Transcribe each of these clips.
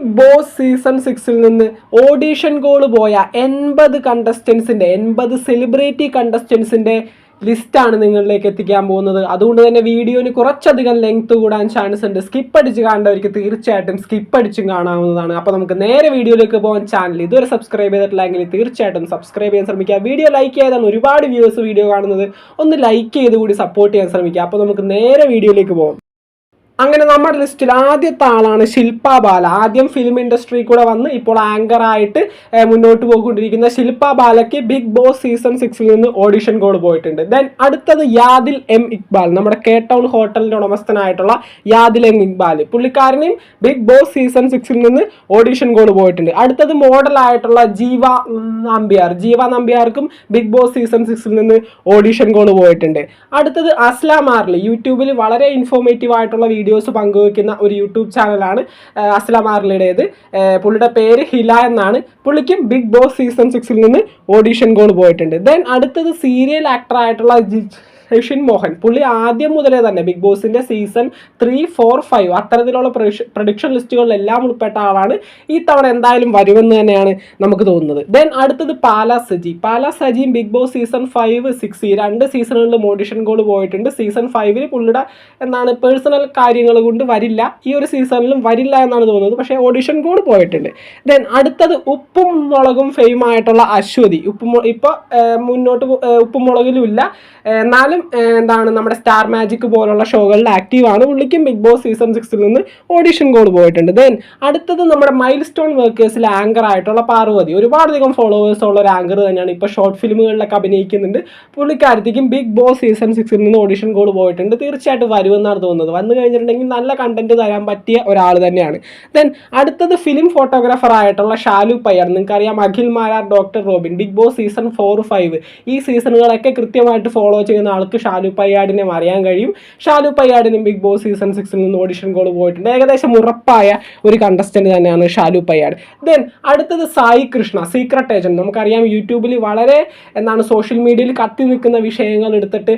Big boss season സിക്സിൽ നിന്ന് audition call പോയ എൺപത് കണ്ടസ്റ്റൻസിന്റെ എൺപത് സെലിബ്രിറ്റി കണ്ടസ്റ്റൻസിന്റെ ലിസ്റ്റാണ് നിങ്ങളിലേക്ക് എത്തിക്കാൻ പോകുന്നത്. അതുകൊണ്ട് തന്നെ വീഡിയോന് കുറച്ചധികം ലെങ്ത് കൂടാൻ ചാൻസ് ഉണ്ട്. സ്കിപ്പ് അടിച്ച് കാണേണ്ടവർക്ക് തീർച്ചയായിട്ടും സ്കിപ്പ് അടിച്ചും കാണാവുന്നതാണ്. അപ്പോൾ നമുക്ക് നേരെ വീഡിയോയിലേക്ക് പോകാൻ ചാനൽ ഇതുവരെ സബ്സ്ക്രൈബ് ചെയ്തിട്ടില്ലെങ്കിൽ തീർച്ചയായിട്ടും സബ്സ്ക്രൈബ് ചെയ്യാൻ ശ്രമിക്കുക. വീഡിയോ ലൈക്ക് ചെയ്താണ് ഒരുപാട് വ്യൂവേഴ്സ് വീഡിയോ കാണുന്നത്. ഒന്ന് ലൈക്ക് ചെയ്ത് കൂടി സപ്പോർട്ട് ചെയ്യാൻ ശ്രമിക്കുക. അപ്പോൾ നമുക്ക് നേരെ വീഡിയോയിലേക്ക് പോകാം അങ്ങനെ നമ്മുടെ ലിസ്റ്റിൽ ആദ്യത്തെ ആളാണ് ശില്പ ബാല. ആദ്യം ഫിലിം ഇൻഡസ്ട്രി കൂടെ വന്ന് ഇപ്പോൾ ആങ്കർ ആയിട്ട് മുന്നോട്ട് പോയിക്കൊണ്ടിരിക്കുന്ന ശില്പ ബാലയ്ക്ക് ബിഗ് ബോസ് സീസൺ സിക്സിൽ നിന്ന് ഓഡിഷൻ കോൾ പോയിട്ടുണ്ട്. ദെൻ അടുത്തത് യാദിൽ എം ഇക്ബാൽ. നമ്മുടെ കെ ടൗൺ ഹോട്ടലിന്റെ ഉടമസ്ഥനായിട്ടുള്ള യാദിൽ എം ഇക്ബാൽ. പുള്ളിക്കാരനെയും ബിഗ് ബോസ് സീസൺ സിക്സിൽ നിന്ന് ഓഡിഷൻ കോൾ പോയിട്ടുണ്ട്. അടുത്തത് മോഡലായിട്ടുള്ള ജീവ നമ്പ്യാർ. ജീവ നമ്പ്യാർക്കും ബിഗ് ബോസ് സീസൺ സിക്സിൽ നിന്ന് ഓഡിഷൻ കോൾ പോയിട്ടുണ്ട്. അടുത്തത് അസ്ലാം ആർലി. യൂട്യൂബിൽ വളരെ ഇൻഫോർമേറ്റീവ് ആയിട്ടുള്ള വീഡിയോസ് പങ്കുവയ്ക്കുന്ന ഒരു യൂട്യൂബ് ചാനലാണ് അസ്ലാം പുള്ളിയുടെ പേര് ഹില എന്നാണ്. പുള്ളിക്കും ബിഗ് ബോസ് സീസൺ സിക്സിൽ നിന്ന് ഓഡീഷൻ കോൾ പോയിട്ടുണ്ട്. ദെൻ അടുത്തത് സീരിയൽ ആക്ടറായിട്ടുള്ള ഋഷിൻ മോഹൻ. പുള്ളി ആദ്യം മുതലേ തന്നെ ബിഗ് ബോസിന്റെ സീസൺ ത്രീ ഫോർ ഫൈവ് അത്തരത്തിലുള്ള പ്രഡിക്ഷൻ ലിസ്റ്റുകളിലെല്ലാം ഉൾപ്പെട്ട ആളാണ്. ഈ തവണ എന്തായാലും വരുമെന്ന് തന്നെയാണ് നമുക്ക് തോന്നുന്നത്. ദെൻ അടുത്തത് Pala Saji. Pala സജിയും big boss season five six ഈ രണ്ട് സീസണുകളിലും ഓഡിഷൻ ഗോൾ പോയിട്ടുണ്ട്. സീസൺ ഫൈവിൽ പുള്ളിയുടെ എന്താണ് പേഴ്സണൽ കാര്യങ്ങൾ കൊണ്ട് വരില്ല. ഈ ഒരു സീസണിലും വരില്ല എന്നാണ് തോന്നുന്നത്. പക്ഷേ ഓഡിഷൻ ഗോൾ പോയിട്ടുണ്ട്. ദെൻ അടുത്തത് ഉപ്പും മുളകും ഫെയിം ആയിട്ടുള്ള അശ്വതി. ഉപ്പും ഇപ്പോൾ മുന്നോട്ട് ഉപ്പുമുളകിലും ഇല്ല എന്നാലും ഏഹ് എന്താണ് നമ്മുടെ സ്റ്റാർ മാജിക് പോലുള്ള ഷോകളിൽ ആക്റ്റീവ് ആണ്. പുള്ളിക്കും ബിഗ് ബോസ് സീസൺ സിക്സിൽ നിന്ന് ഓഡിഷൻ കോൾ പോയിട്ടുണ്ട്. ദെൻ അടുത്തത് നമ്മുടെ മൈൽ സ്റ്റോൺ വർക്കേഴ്സിൽ ആങ്കർ ആയിട്ടുള്ള പാർവതി. ഒരുപാടധികം ഫോളോവേഴ്സ് ഉള്ള ഒരു ആങ്കർ തന്നെയാണ് ഇപ്പോൾ ഷോർട്ട് ഫിലിമുകളിലൊക്കെ അഭിനയിക്കുന്നുണ്ട്. പുള്ളിക്കാരത്തേക്കും ബിഗ് ബോസ് സീസൺ സിക്സിൽ നിന്ന് ഓഡിഷൻ കോൾ പോയിട്ടുണ്ട്. തീർച്ചയായിട്ടും വരുമെന്നാണ് തോന്നുന്നത്. വന്നു കഴിഞ്ഞിട്ടുണ്ടെങ്കിൽ നല്ല കണ്ടന്റ് തരാൻ പറ്റിയ ഒരാൾ തന്നെയാണ്. ദെൻ അടുത്തത് ഫിലിം ഫോട്ടോഗ്രാഫർ ആയിട്ടുള്ള ഷാലു പയ്യർ നിങ്ങൾക്കറിയാം Akhil Marar doctor Robin Bigg Boss season four five ഈ സീസണുകളൊക്കെ കൃത്യമായിട്ട് ഫോളോ ചെയ്യുന്ന ആൾക്ക് ഷാലു പയ്യാടിനെ അറിയാൻ കഴിയും. ഷാലു പയ്യാടിനും ബിഗ് ബോസ് സീസൺ സിക്സിൽ നിന്ന് ഓഡിഷൻ കോൾ പോയിട്ടുണ്ട്. ഏകദേശം ഉറപ്പായ ഒരു കണ്ടസ്റ്റന്റ് തന്നെയാണ് ഷാലു പയ്യാട്. ദെൻ അടുത്തത് സായി കൃഷ്ണ സീക്രട്ട് ഏജന്റ് നമുക്കറിയാം യൂട്യൂബിൽ വളരെ എന്താണ് സോഷ്യൽ മീഡിയയിൽ കത്തി നിൽക്കുന്ന വിഷയങ്ങൾ എടുത്തിട്ട്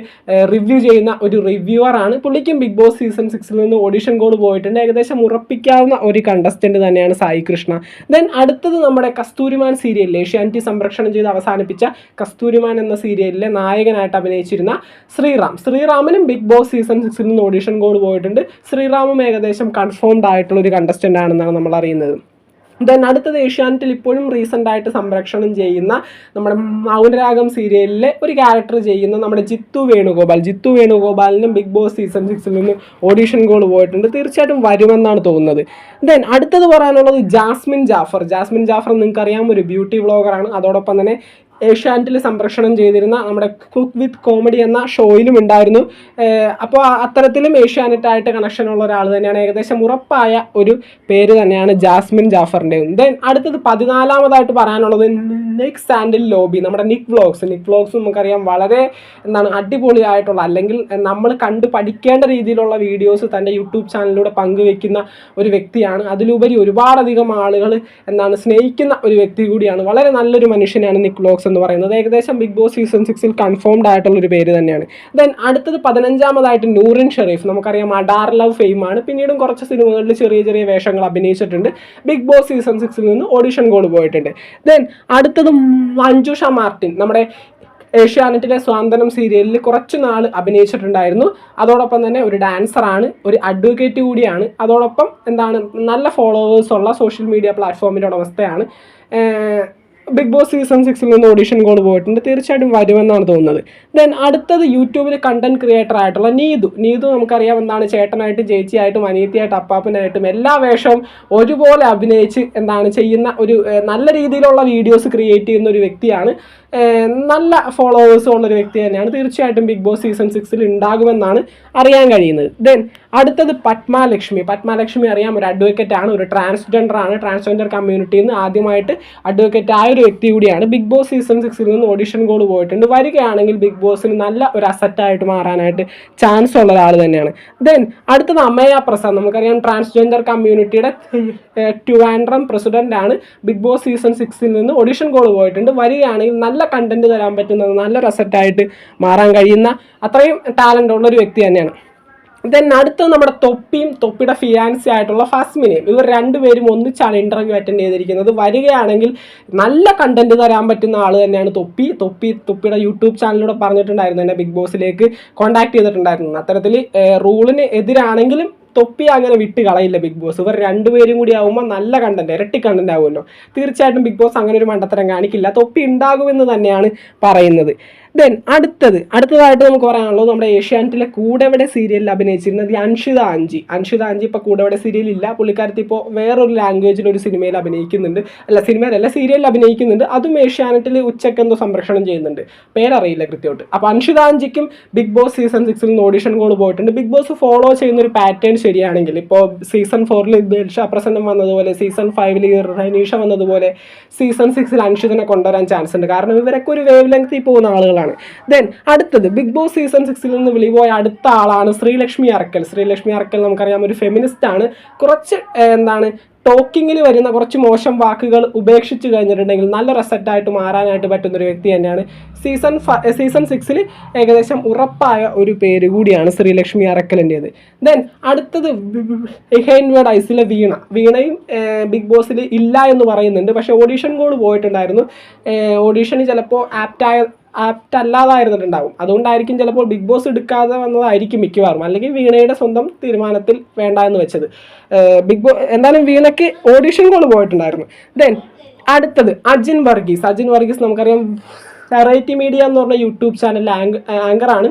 റിവ്യൂ ചെയ്യുന്ന ഒരു റിവ്യൂവർ ആണ്. പുള്ളിക്കും ബിഗ് ബോസ് സീസൺ സിക്സിൽ നിന്ന് ഓഡിഷൻ കോൾ പോയിട്ടുണ്ട്. ഏകദേശം ഉറപ്പിക്കാവുന്ന ഒരു കണ്ടസ്റ്റന്റ് തന്നെയാണ് സായി കൃഷ്ണ. ദെൻ അടുത്തത് നമ്മുടെ കസ്തൂരിമാൻ സീരിയലിൽ ഏഷ്യാനിറ്റി സംരക്ഷണം ചെയ്ത് അവസാനിപ്പിച്ച കസ്തൂരിമാൻ എന്ന സീരിയലിലെ നായകനായിട്ട് അഭിനയിച്ചിരുന്ന ശ്രീറാം. ശ്രീറാമിനും ബിഗ് ബോസ് സീസൺ സിക്സിൽ നിന്ന് ഓഡിഷൻ കോൾ പോയിട്ടുണ്ട്. ശ്രീറാമും ഏകദേശം കൺഫേംഡ് ആയിട്ടുള്ള ഒരു കണ്ടസ്റ്റന്റ് ആണെന്നാണ് നമ്മൾ അറിയുന്നത്. ദെൻ അടുത്തത് ഏഷ്യാനെറ്റിൽ ഇപ്പോഴും റീസെന്റ് ആയിട്ട് സംരക്ഷണം ചെയ്യുന്ന നമ്മുടെ മൗനരാഗം സീരിയലിലെ ഒരു ക്യാരക്ടർ ചെയ്യുന്ന നമ്മുടെ ജിത്തു വേണുഗോപാൽ. ജിത്തു വേണുഗോപാലിനും ബിഗ് ബോസ് സീസൺ സിക്സിൽ നിന്ന് ഓഡീഷൻ കോൾ പോയിട്ടുണ്ട്. തീർച്ചയായിട്ടും വരുമെന്നാണ് തോന്നുന്നത്. ദെൻ അടുത്തത് പറയാനുള്ളത് ജാസ്മിൻ ജാഫർ. ജാസ്മിൻ ജാഫർ നിങ്ങൾക്കറിയാം ഒരു ബ്യൂട്ടി വ്ളോഗറാണ് അതോടൊപ്പം തന്നെ ഏഷ്യാനെറ്റിൽ സംപ്രേഷണം ചെയ്തിരുന്ന നമ്മുടെ കുക്ക് വിത്ത് കോമഡി എന്ന ഷോയിലും ഉണ്ടായിരുന്നു. അപ്പോൾ അത്തരത്തിലും ഏഷ്യാനെറ്റായിട്ട് കണക്ഷൻ ഉള്ള ഒരാൾ തന്നെയാണ്. ഏകദേശം ഉറപ്പായ ഒരു പേര് തന്നെയാണ് ജാസ്മിൻ ജാഫറിന്റെ ദെൻ അടുത്തത് പതിനാലാമതായിട്ട് പറയാനുള്ളത് നിക് സാൻഡിൽ ലോബി നമ്മുടെ നിക് വ്ളോഗ്സ് നിക് വ്ളോഗ്സ് നമുക്കറിയാം വളരെ എന്താണ് അടിപൊളിയായിട്ടുള്ള അല്ലെങ്കിൽ നമ്മൾ കണ്ട് പഠിക്കേണ്ട രീതിയിലുള്ള വീഡിയോസ് തന്റെ യൂട്യൂബ് ചാനലിലൂടെ പങ്കുവെക്കുന്ന ഒരു വ്യക്തിയാണ്. അതിലുപരി ഒരുപാടധികം ആളുകൾ എന്താണ് സ്നേഹിക്കുന്ന ഒരു വ്യക്തി കൂടിയാണ്. വളരെ നല്ലൊരു മനുഷ്യനാണ് നിക് വ്ളോഗ്സ് എന്ന് പറയുന്നത്. ഏകദേശം ബിഗ് ബോസ് സീസൺ സിക്സിൽ കൺഫേംഡ് ആയിട്ടുള്ള ഒരു പേര് തന്നെയാണ്. ദെൻ അടുത്തത് പതിനഞ്ചാമതായിട്ട് നൂറിൻ ഷെറീഫ്. നമുക്കറിയാം അഡാർ ലവ് ഫെയിമാണ് പിന്നീടും കുറച്ച് സിനിമകളിൽ ചെറിയ ചെറിയ വേഷങ്ങൾ അഭിനയിച്ചിട്ടുണ്ട്. ബിഗ് ബോസ് സീസൺ സിക്സിൽ നിന്ന് ഓഡിഷൻ കോൾ പോയിട്ടുണ്ട്. ദെൻ അടുത്തത് മഞ്ജുഷ മാർട്ടിൻ നമ്മുടെ ഏഷ്യാനെറ്റിലെ സ്വാന്തനം സീരിയലിൽ കുറച്ച് നാൾ അഭിനയിച്ചിട്ടുണ്ടായിരുന്നു. അതോടൊപ്പം തന്നെ ഒരു ഡാൻസറാണ് ഒരു അഡ്വക്കേറ്റ് കൂടിയാണ്. അതോടൊപ്പം എന്താണ് നല്ല ഫോളോവേഴ്സ് ഉള്ള സോഷ്യൽ മീഡിയ പ്ലാറ്റ്ഫോമിന്റെ ഉടമസ്ഥയാണ് ബിഗ് ബോസ് സീസൺ സിക്സിൽ നിന്ന് ഓഡീഷൻ കോൾ പോയിട്ടുണ്ട് തീർച്ചയായിട്ടും വരുമെന്നാണ് തോന്നുന്നത്. ദെൻ അടുത്തത് യൂട്യൂബിൽ കണ്ടന്റ് ക്രിയേറ്റർ ആയിട്ടുള്ള നീതു. നീതു നമുക്കറിയാം എന്താണ് ചേട്ടനായിട്ടും ചേച്ചിയായിട്ടും അനിയത്തിയായിട്ടും അപ്പാപ്പനായിട്ടും എല്ലാ വേഷവും ഒരുപോലെ അഭിനയിച്ച് എന്താണ് ചെയ്യുന്ന ഒരു നല്ല രീതിയിലുള്ള വീഡിയോസ് ക്രിയേറ്റ് ചെയ്യുന്ന ഒരു വ്യക്തിയാണ്. നല്ല ഫോളോവേഴ്സും ഉള്ള ഒരു വ്യക്തി തന്നെയാണ്. തീർച്ചയായിട്ടും ബിഗ് ബോസ് സീസൺ സിക്സിൽ ഉണ്ടാകുമെന്നാണ് അറിയാൻ കഴിയുന്നത്. ദെൻ അടുത്തത് പത്മാലക്ഷ്മി. പത്മാലക്ഷ്മി അറിയാം ഒരു അഡ്വക്കേറ്റ് ആണ് ഒരു ട്രാൻസ്ജെൻഡർ ആണ്. ട്രാൻസ്ജെൻഡർ കമ്മ്യൂണിറ്റിയിൽ നിന്ന് ആദ്യമായിട്ട് അഡ്വക്കേറ്റ് ആയ ഒരു വ്യക്തി കൂടിയാണ്. ബിഗ് ബോസ് സീസൺ സിക്സിൽ നിന്ന് ഓഡിഷൻ കോഡ് പോയിട്ടുണ്ട്. വരികയാണെങ്കിൽ ബിഗ് ബോസിന് നല്ല ഒരു അസറ്റായിട്ട് മാറാനായിട്ട് ചാൻസ് ഉള്ള ഒരാൾ തന്നെയാണ്. ദെൻ അടുത്തത് അമയ പ്രസാദ്. നമുക്കറിയാം ട്രാൻസ്ജെൻഡർ കമ്മ്യൂണിറ്റിയുടെ ട്യുവാൻഡ്രം പ്രസിഡന്റ് ആണ്. ബിഗ് ബോസ് സീസൺ സിക്സിൽ നിന്ന് ഓഡിഷൻ കോൾ പോയിട്ടുണ്ട്. വരികയാണെങ്കിൽ നല്ല കണ്ടന്റ് തരാൻ പറ്റുന്നത് നല്ലൊരു അസറ്റായിട്ട് മാറാൻ കഴിയുന്ന അത്രയും ടാലന്റ് ഉള്ള ഒരു വ്യക്തി തന്നെയാണ്. ദെൻ അടുത്തത് നമ്മുടെ തൊപ്പിയും തൊപ്പിയുടെ ഫിയാൻസി ആയിട്ടുള്ള ഫസ്മിനെയും ഇവർ രണ്ടുപേരും ഒന്നിച്ചാണ് ഇന്റർവ്യൂ അറ്റൻഡ് ചെയ്തിരിക്കുന്നത്. വരികയാണെങ്കിൽ നല്ല കണ്ടന്റ് തരാൻ പറ്റുന്ന ആൾ തന്നെയാണ് തൊപ്പി. തൊപ്പി തൊപ്പിയുടെ യൂട്യൂബ് ചാനലിലൂടെ പറഞ്ഞിട്ടുണ്ടായിരുന്നു എന്നെ ബിഗ് ബോസിലേക്ക് കോൺടാക്ട് ചെയ്തിട്ടുണ്ടായിരുന്നു. അത്തരത്തിൽ റൂളിന് എതിരാണെങ്കിലും തൊപ്പി അങ്ങനെ വിട്ട് കളയില്ല ബിഗ് ബോസ് ഇവർ രണ്ടുപേരും കൂടി ആകുമ്പോൾ നല്ല കണ്ടന്റ് ഇരട്ടി കണ്ടന്റ് ആവുമല്ലോ. തീർച്ചയായിട്ടും ബിഗ് ബോസ് അങ്ങനെ ഒരു മണ്ടത്തരം കാണിക്കില്ല. തൊപ്പി ഉണ്ടാകുമെന്ന് തന്നെയാണ് പറയുന്നത്. ദെൻ അടുത്തത് അടുത്തതായിട്ട് നമുക്ക് പറയാനുള്ളത് നമ്മുടെ ഏഷ്യാനെറ്റിലെ കൂടെവിടെ സീരിയലിൽ അഭിനയിച്ചിരുന്നത് അൻഷിത ആഞ്ചി അൻഷിത ആഞ്ചി ഇപ്പോൾ കൂടെവിടെ സീരിയൽ ഇല്ല പുള്ളിക്കാരത്തി ഇപ്പോൾ വേറൊരു ലാംഗ്വേജിൽ ഒരു സിനിമയിൽ അഭിനയിക്കുന്നുണ്ട്. അല്ല സിനിമയിലല്ല സീരിയലിൽ അഭിനയിക്കുന്നുണ്ട്. അതും ഏഷ്യാനെറ്റിൽ ഉച്ചയ്ക്ക് എന്തോ സംരക്ഷണം ചെയ്യുന്നുണ്ട്. പേരറിയില്ല കൃത്യമായിട്ട് അപ്പോൾ അൻഷിത ആഞ്ചിക്കും ബിഗ് ബോസ് സീസൺ സിക്സിൽ നിന്ന് ഓഡിഷൻ കോൾ പോയിട്ടുണ്ട്. ബിഗ് ബോസ് ഫോളോ ചെയ്യുന്ന ഒരു പാറ്റേൺ ശരിയാണെങ്കിൽ ഇപ്പോൾ സീസൺ ഫോറിൽ പ്രസന്നം വന്നതുപോലെ സീസൺ ഫൈവിൽ റനീഷ വന്നതുപോലെ സീസൺ സിക്സിൽ അൻഷിതനെ കൊണ്ടുവരാൻ ചാൻസ് ഉണ്ട്. കാരണം ഇവരൊക്കെ ഒരു വേവ് ലെങ്ത്തിൽ പോകുന്ന ആളുകളാണ്. ദെൻ അടുത്തത് ബിഗ് ബോസ് സീസൺ സിക്സിൽ നിന്ന് വിളിപോയ അടുത്ത ആളാണ് ശ്രീലക്ഷ്മി അറക്കൽ. ശ്രീലക്ഷ്മി അറക്കൽ നമുക്കറിയാം ഒരു ഫെമിനിസ്റ്റ് ആണ്. കുറച്ച് എന്താണ് ടോക്കിങ്ങിൽ വരുന്ന കുറച്ച് മോശം വാക്കുകൾ ഉപേക്ഷിച്ച് കഴിഞ്ഞിട്ടുണ്ടെങ്കിൽ നല്ല അസെറ്റായിട്ട് മാറാനായിട്ട് പറ്റുന്ന ഒരു വ്യക്തി തന്നെയാണ്. സീസൺ സീസൺ സിക്സിൽ ഏകദേശം ഉറപ്പായ ഒരു പേര് കൂടിയാണ് ശ്രീലക്ഷ്മി അറക്കലിന്റേത്. ദെൻ അടുത്തത് വേർഡ് ഐസിലെ വീണ. വീണയും ബിഗ് ബോസിൽ ഇല്ല എന്ന് പറയുന്നുണ്ട്. പക്ഷേ ഓഡീഷൻ കോൾ പോയിട്ടുണ്ടായിരുന്നു. ഓഡീഷന് ചിലപ്പോൾ ആപ്റ്റായ ആപ്റ്റ് അല്ലാതായിരുന്നിട്ടുണ്ടാവും അതുകൊണ്ടായിരിക്കും ചിലപ്പോൾ ബിഗ് ബോസ് എടുക്കാതെ വന്നതായിരിക്കും മിക്കവാറും. അല്ലെങ്കിൽ വീണയുടെ സ്വന്തം തീരുമാനത്തിൽ വേണ്ട എന്ന് വെച്ചത്. ബിഗ് ബോ എന്തായാലും വീണയ്ക്ക് ഓഡിഷൻ കോൾ പോയിട്ടുണ്ടായിരുന്നു. ദെൻ അടുത്തത് അജിൻ വർഗീസ്. അജിൻ വർഗീസ് നമുക്കറിയാം വെറൈറ്റി മീഡിയ എന്ന് പറഞ്ഞ യൂട്യൂബ് ചാനലിലെ ആങ്കറാണ്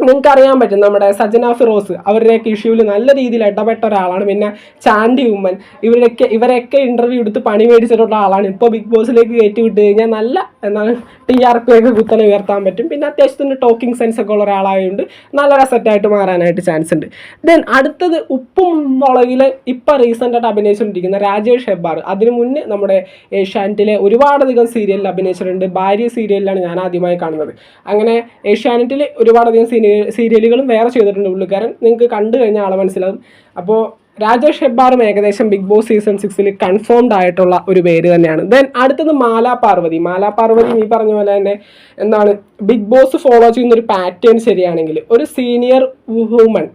നിങ്ങൾക്ക് അറിയാൻ പറ്റും നമ്മുടെ സജന ഫിറോസ് അവരുടെയൊക്കെ ഇഷ്യൂവിൽ നല്ല രീതിയിൽ ഇടപെട്ട ഒരാളാണ്. പിന്നെ ചാണ്ടി ഉമ്മൻ ഇവരൊക്കെ ഇവരൊക്കെ ഇന്റർവ്യൂ എടുത്ത് പണി മേടിച്ചിട്ടുള്ള ആളാണ്. ഇപ്പോൾ ബിഗ് ബോസിലേക്ക് കയറ്റി വിട്ട് കഴിഞ്ഞാൽ നല്ല എന്താണ് ടി ആർ പി ഒക്കെ കുത്തനെ ഉയർത്താൻ പറ്റും. പിന്നെ അത്യാവശ്യത്തിന് ടോക്കിംഗ് സെൻസ് ഒക്കെ ഉള്ള ഒരാളായതുകൊണ്ട് നല്ല റെസറ്റായിട്ട് മാറാനായിട്ട് ചാൻസ് ഉണ്ട്. ദെൻ അടുത്തത് ഉപ്പും മുളകിൽ ഇപ്പം റീസെന്റായിട്ട് അഭിനയിച്ചുകൊണ്ടിരിക്കുന്ന രാജേഷ് ഹെബ്ബാർ. അതിനു മുന്നേ നമ്മുടെ ഏഷ്യാനെറ്റിലെ ഒരുപാടധികം സീരിയലിൽ അഭിനയിച്ചിട്ടുണ്ട്. ഭാര്യ സീരിയലിലാണ് ഞാൻ ആദ്യമായി കാണുന്നത്. അങ്ങനെ ഏഷ്യാനെറ്റിൽ ഒരുപാടധികം സീരിയൽ സീരിയലുകളും വേറെ ചെയ്തിട്ടുണ്ട് പുള്ളിക്കാരൻ. നിങ്ങൾക്ക് കണ്ടു കഴിഞ്ഞാൽ ആളെ മനസ്സിലാകും അപ്പോൾ രാജേഷ് ഹെബ്ബാറും ഏകദേശം ബിഗ് ബോസ് സീസൺ സിക്സിൽ കൺഫേംഡ് ആയിട്ടുള്ള ഒരു പേര് തന്നെയാണ്. ദെൻ അടുത്തത് മാലാ പാർവതി. മാലാ പാർവതി ഈ പറഞ്ഞ പോലെ തന്നെ എന്താണ് ബിഗ് ബോസ് ഫോളോ ചെയ്യുന്ന ഒരു പാറ്റേൺ ശരിയാണെങ്കിൽ ഒരു സീനിയർ വുമൺ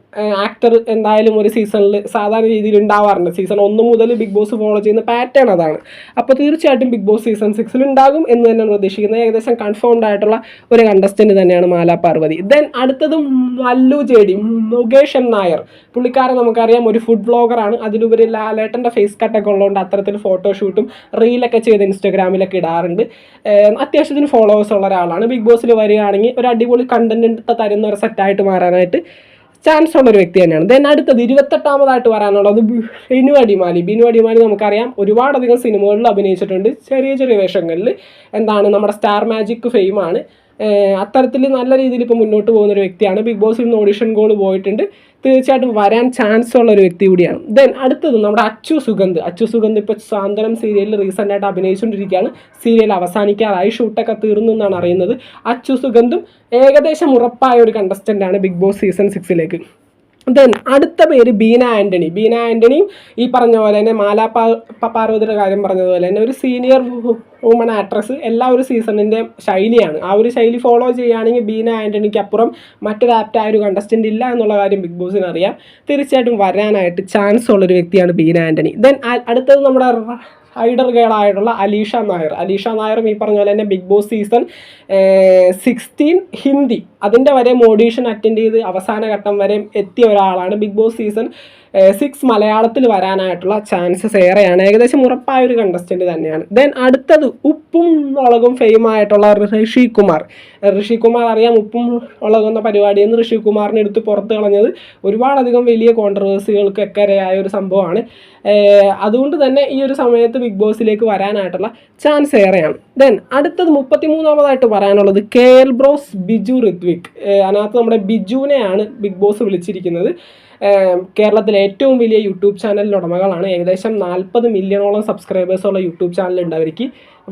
ആക്ടർ എന്തായാലും ഒരു സീസണിൽ സാധാരണ രീതിയിൽ ഉണ്ടാവാറുണ്ട് സീസൺ ഒന്ന് മുതൽ ബിഗ് ബോസ് ഫോളോ ചെയ്യുന്ന പാറ്റേൺ അതാണ്. അപ്പോൾ തീർച്ചയായിട്ടും ബിഗ് ബോസ് സീസൺ സിക്സിൽ ഉണ്ടാകും എന്ന് തന്നെയാണ് പ്രതീക്ഷിക്കുന്നത്. ഏകദേശം കൺഫേംഡ് ആയിട്ടുള്ള ഒരു കണ്ടസ്റ്റന്റ് തന്നെയാണ് മാലാ പാർവതി. ദെൻ അടുത്തത് മല്ലു ജെഡി മുകേഷ് എം നായർ. പുള്ളിക്കാരൻ നമുക്കറിയാം ഒരു ഫുഡ് വ്ളോഗറാണ് അതിലുപരി ലാലേട്ടന്റെ ഫേസ് കട്ടൊക്കെ ഉള്ളതുകൊണ്ട് അത്തരത്തിൽ ഫോട്ടോഷൂട്ടും റീലൊക്കെ ചെയ്ത് ഇൻസ്റ്റാഗ്രാമിലൊക്കെ ഇടാറുണ്ട്. അത്യാവശ്യത്തിന് ഫോളോവേഴ്സ് ഉള്ള ഒരാളാണ്. ബിഗ് ബോസിൽ വരികയാണെങ്കിൽ ഒരു അടിപൊളി കണ്ടന്റ് തരുന്ന ഒരു സെറ്റായിട്ട് മാറാനായിട്ട് ചാൻസ് ഉള്ള ഒരു വ്യക്തി തന്നെയാണ്. ദെൻ അടുത്തത് ഇരുപത്തെട്ടാമതായിട്ട് പറയാനുള്ളത് ബിനു അടിമാലി. ബിനു അടിമാലി നമുക്കറിയാം ഒരുപാടധികം സിനിമകളിൽ അഭിനയിച്ചിട്ടുണ്ട്. ചെറിയ ചെറിയ വേഷങ്ങളിൽ എന്താണ് നമ്മുടെ സ്റ്റാർ മാജിക് ഫെയിമാണ് അത്തരത്തിൽ നല്ല രീതിയിൽ ഇപ്പോൾ മുന്നോട്ട് പോകുന്ന ഒരു വ്യക്തിയാണ്. ബിഗ് ബോസിൽ നിന്ന് ഓഡിഷൻ കോൾ പോയിട്ടുണ്ട്. തീർച്ചയായിട്ടും വരാൻ ചാൻസ് ഉള്ള ഒരു വ്യക്തി കൂടിയാണ്. ദെൻ അടുത്തത് നമ്മുടെ അച്ചു സുഗന്ധ്. അച്ചു സുഗന്ധ് ഇപ്പോൾ സാന്ത്വനം സീരിയലിൽ റീസെന്റ് ആയിട്ട് അഭിനയിച്ചുകൊണ്ടിരിക്കുകയാണ് സീരിയൽ അവസാനിക്കാറായി ഷൂട്ടൊക്കെ തീർന്നു എന്നാണ് അറിയുന്നത്. അച്ചു സുഗന്ധും ഏകദേശം ഉറപ്പായ ഒരു കണ്ടസ്റ്റന്റാണ് ബിഗ് ബോസ് സീസൺ സിക്സിലേക്ക് ദെൻ അടുത്ത പേര് ബീന ആന്റണി ബീന ആന്റണിയും ഈ പറഞ്ഞ പോലെ തന്നെ മാലാ പാർവതിയുടെ കാര്യം പറഞ്ഞതുപോലെ തന്നെ ഒരു സീനിയർ വുമൺ ആക്ട്രസ് എല്ലാ ഒരു സീസണിന്റെ ശൈലിയാണ്. ആ ഒരു ശൈലി ഫോളോ ചെയ്യുകയാണെങ്കിൽ ബീന ആന്റണിക്ക് അപ്പുറം മറ്റൊരു ആപ്റ്റായ ഒരു കണ്ടസ്റ്റന്റ് ഇല്ല എന്നുള്ള കാര്യം ബിഗ് ബോസിന് അറിയാം. തീർച്ചയായിട്ടും വരാനായിട്ട് ചാൻസ് ഉള്ളൊരു വ്യക്തിയാണ് ബീന ആന്റണി ദെൻ അടുത്തത് നമ്മുടെ ഹൈഡർ ഗേളായിട്ടുള്ള അലീഷ നായർ. അലീഷ നായറും ഈ പറഞ്ഞ പോലെ തന്നെ Bigg Boss season sixteen Hindi. അതിന്റെ വരെ മോഡീഷൻ അറ്റൻഡ് ചെയ്ത് അവസാന ഘട്ടം വരെ എത്തിയ ഒരാളാണ് ബിഗ് ബോസ് സീസൺ സിക്സ് മലയാളത്തിൽ വരാനായിട്ടുള്ള ചാൻസസ് ഏറെയാണ്. ഏകദേശം ഉറപ്പായ ഒരു കണ്ടസ്റ്റന്റ് തന്നെയാണ്. ദെൻ അടുത്തത് ഉപ്പും മുളകും ഫെയിമായിട്ടുള്ള ഋഷി കുമാർ. ഋഷി കുമാർ അറിയാം ഉപ്പും മുളകും എന്ന പരിപാടിയിൽ നിന്ന് ഋഷി കുമാറിനെ എടുത്ത് പുറത്ത് കളഞ്ഞത് ഒരുപാടധികം വലിയ കോൺട്രവേഴ്സികൾക്കൊക്കെ ഇരയായ ഒരു സംഭവമാണ്. അതുകൊണ്ട് തന്നെ ഈ ഒരു സമയത്ത് ബിഗ് ബോസിലേക്ക് വരാനായിട്ടുള്ള ചാൻസ് ഏറെയാണ്. ദെൻ അടുത്തത് മുപ്പത്തി മൂന്നാമതായിട്ട് പറയാനുള്ളത് K L Bros Biju Rithwik അതിനകത്ത് നമ്മുടെ ബിജുവിനെയാണ് ബിഗ് ബോസ് വിളിച്ചിരിക്കുന്നത്. കേരളത്തിലെ ഏറ്റവും വലിയ യൂട്യൂബ് ചാനലിന്റെ ഉടമകളാണ്. ഏകദേശം നാൽപ്പത് മില്യണോളം സബ്സ്ക്രൈബേഴ്സുള്ള യൂട്യൂബ് ചാനലുണ്ട് അവർക്ക്.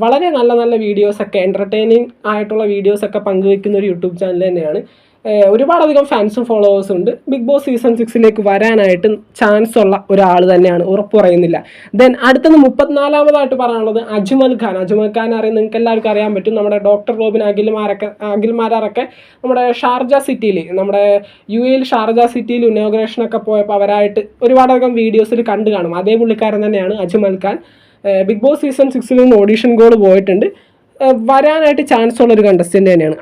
വളരെ നല്ല നല്ല വീഡിയോസൊക്കെ എന്റർടൈനിങ് ആയിട്ടുള്ള വീഡിയോസൊക്കെ പങ്കുവെക്കുന്ന ഒരു യൂട്യൂബ് ചാനൽ തന്നെയാണ്. ഒരുപാടധികം ഫാൻസും ഫോളോവേഴ്സും ഉണ്ട്. ബിഗ് ബോസ് സീസൺ സിക്സിലേക്ക് വരാനായിട്ട് ചാൻസ് ഉള്ള ഒരാൾ തന്നെയാണ് ഉറപ്പ് പറയുന്നില്ല. ദെൻ അടുത്തത് മുപ്പത്തിനാലാമതായിട്ട് പറയാനുള്ളത് അജ്മൽ ഖാൻ. അജ്മൽ ഖാൻ അറിയാം നിങ്ങൾക്ക് എല്ലാവർക്കും അറിയാൻ പറ്റും. നമ്മുടെ ഡോക്ടർ റോബിൻ അഖിൽമാരൊക്കെ അഖിൽമാരൊക്കെ നമ്മുടെ ഷാർജ സിറ്റിയിൽ നമ്മുടെ യു എയിൽ ഷാർജ സിറ്റിയിൽ ഇനോഗ്രേഷനൊക്കെ പോയപ്പോൾ അവരായിട്ട് ഒരുപാടധികം വീഡിയോസിൽ കണ്ടു കാണും. അതേ പുള്ളിക്കാരൻ തന്നെയാണ് Ajmal Khan. Bigg Boss season സിക്സിൽ നിന്ന് ഓഡീഷൻ ഗോൾ പോയിട്ടുണ്ട്. വരാനായിട്ട് ചാൻസ് ഉള്ള ഒരു കണ്ടസ്റ്റന്റ് തന്നെയാണ്.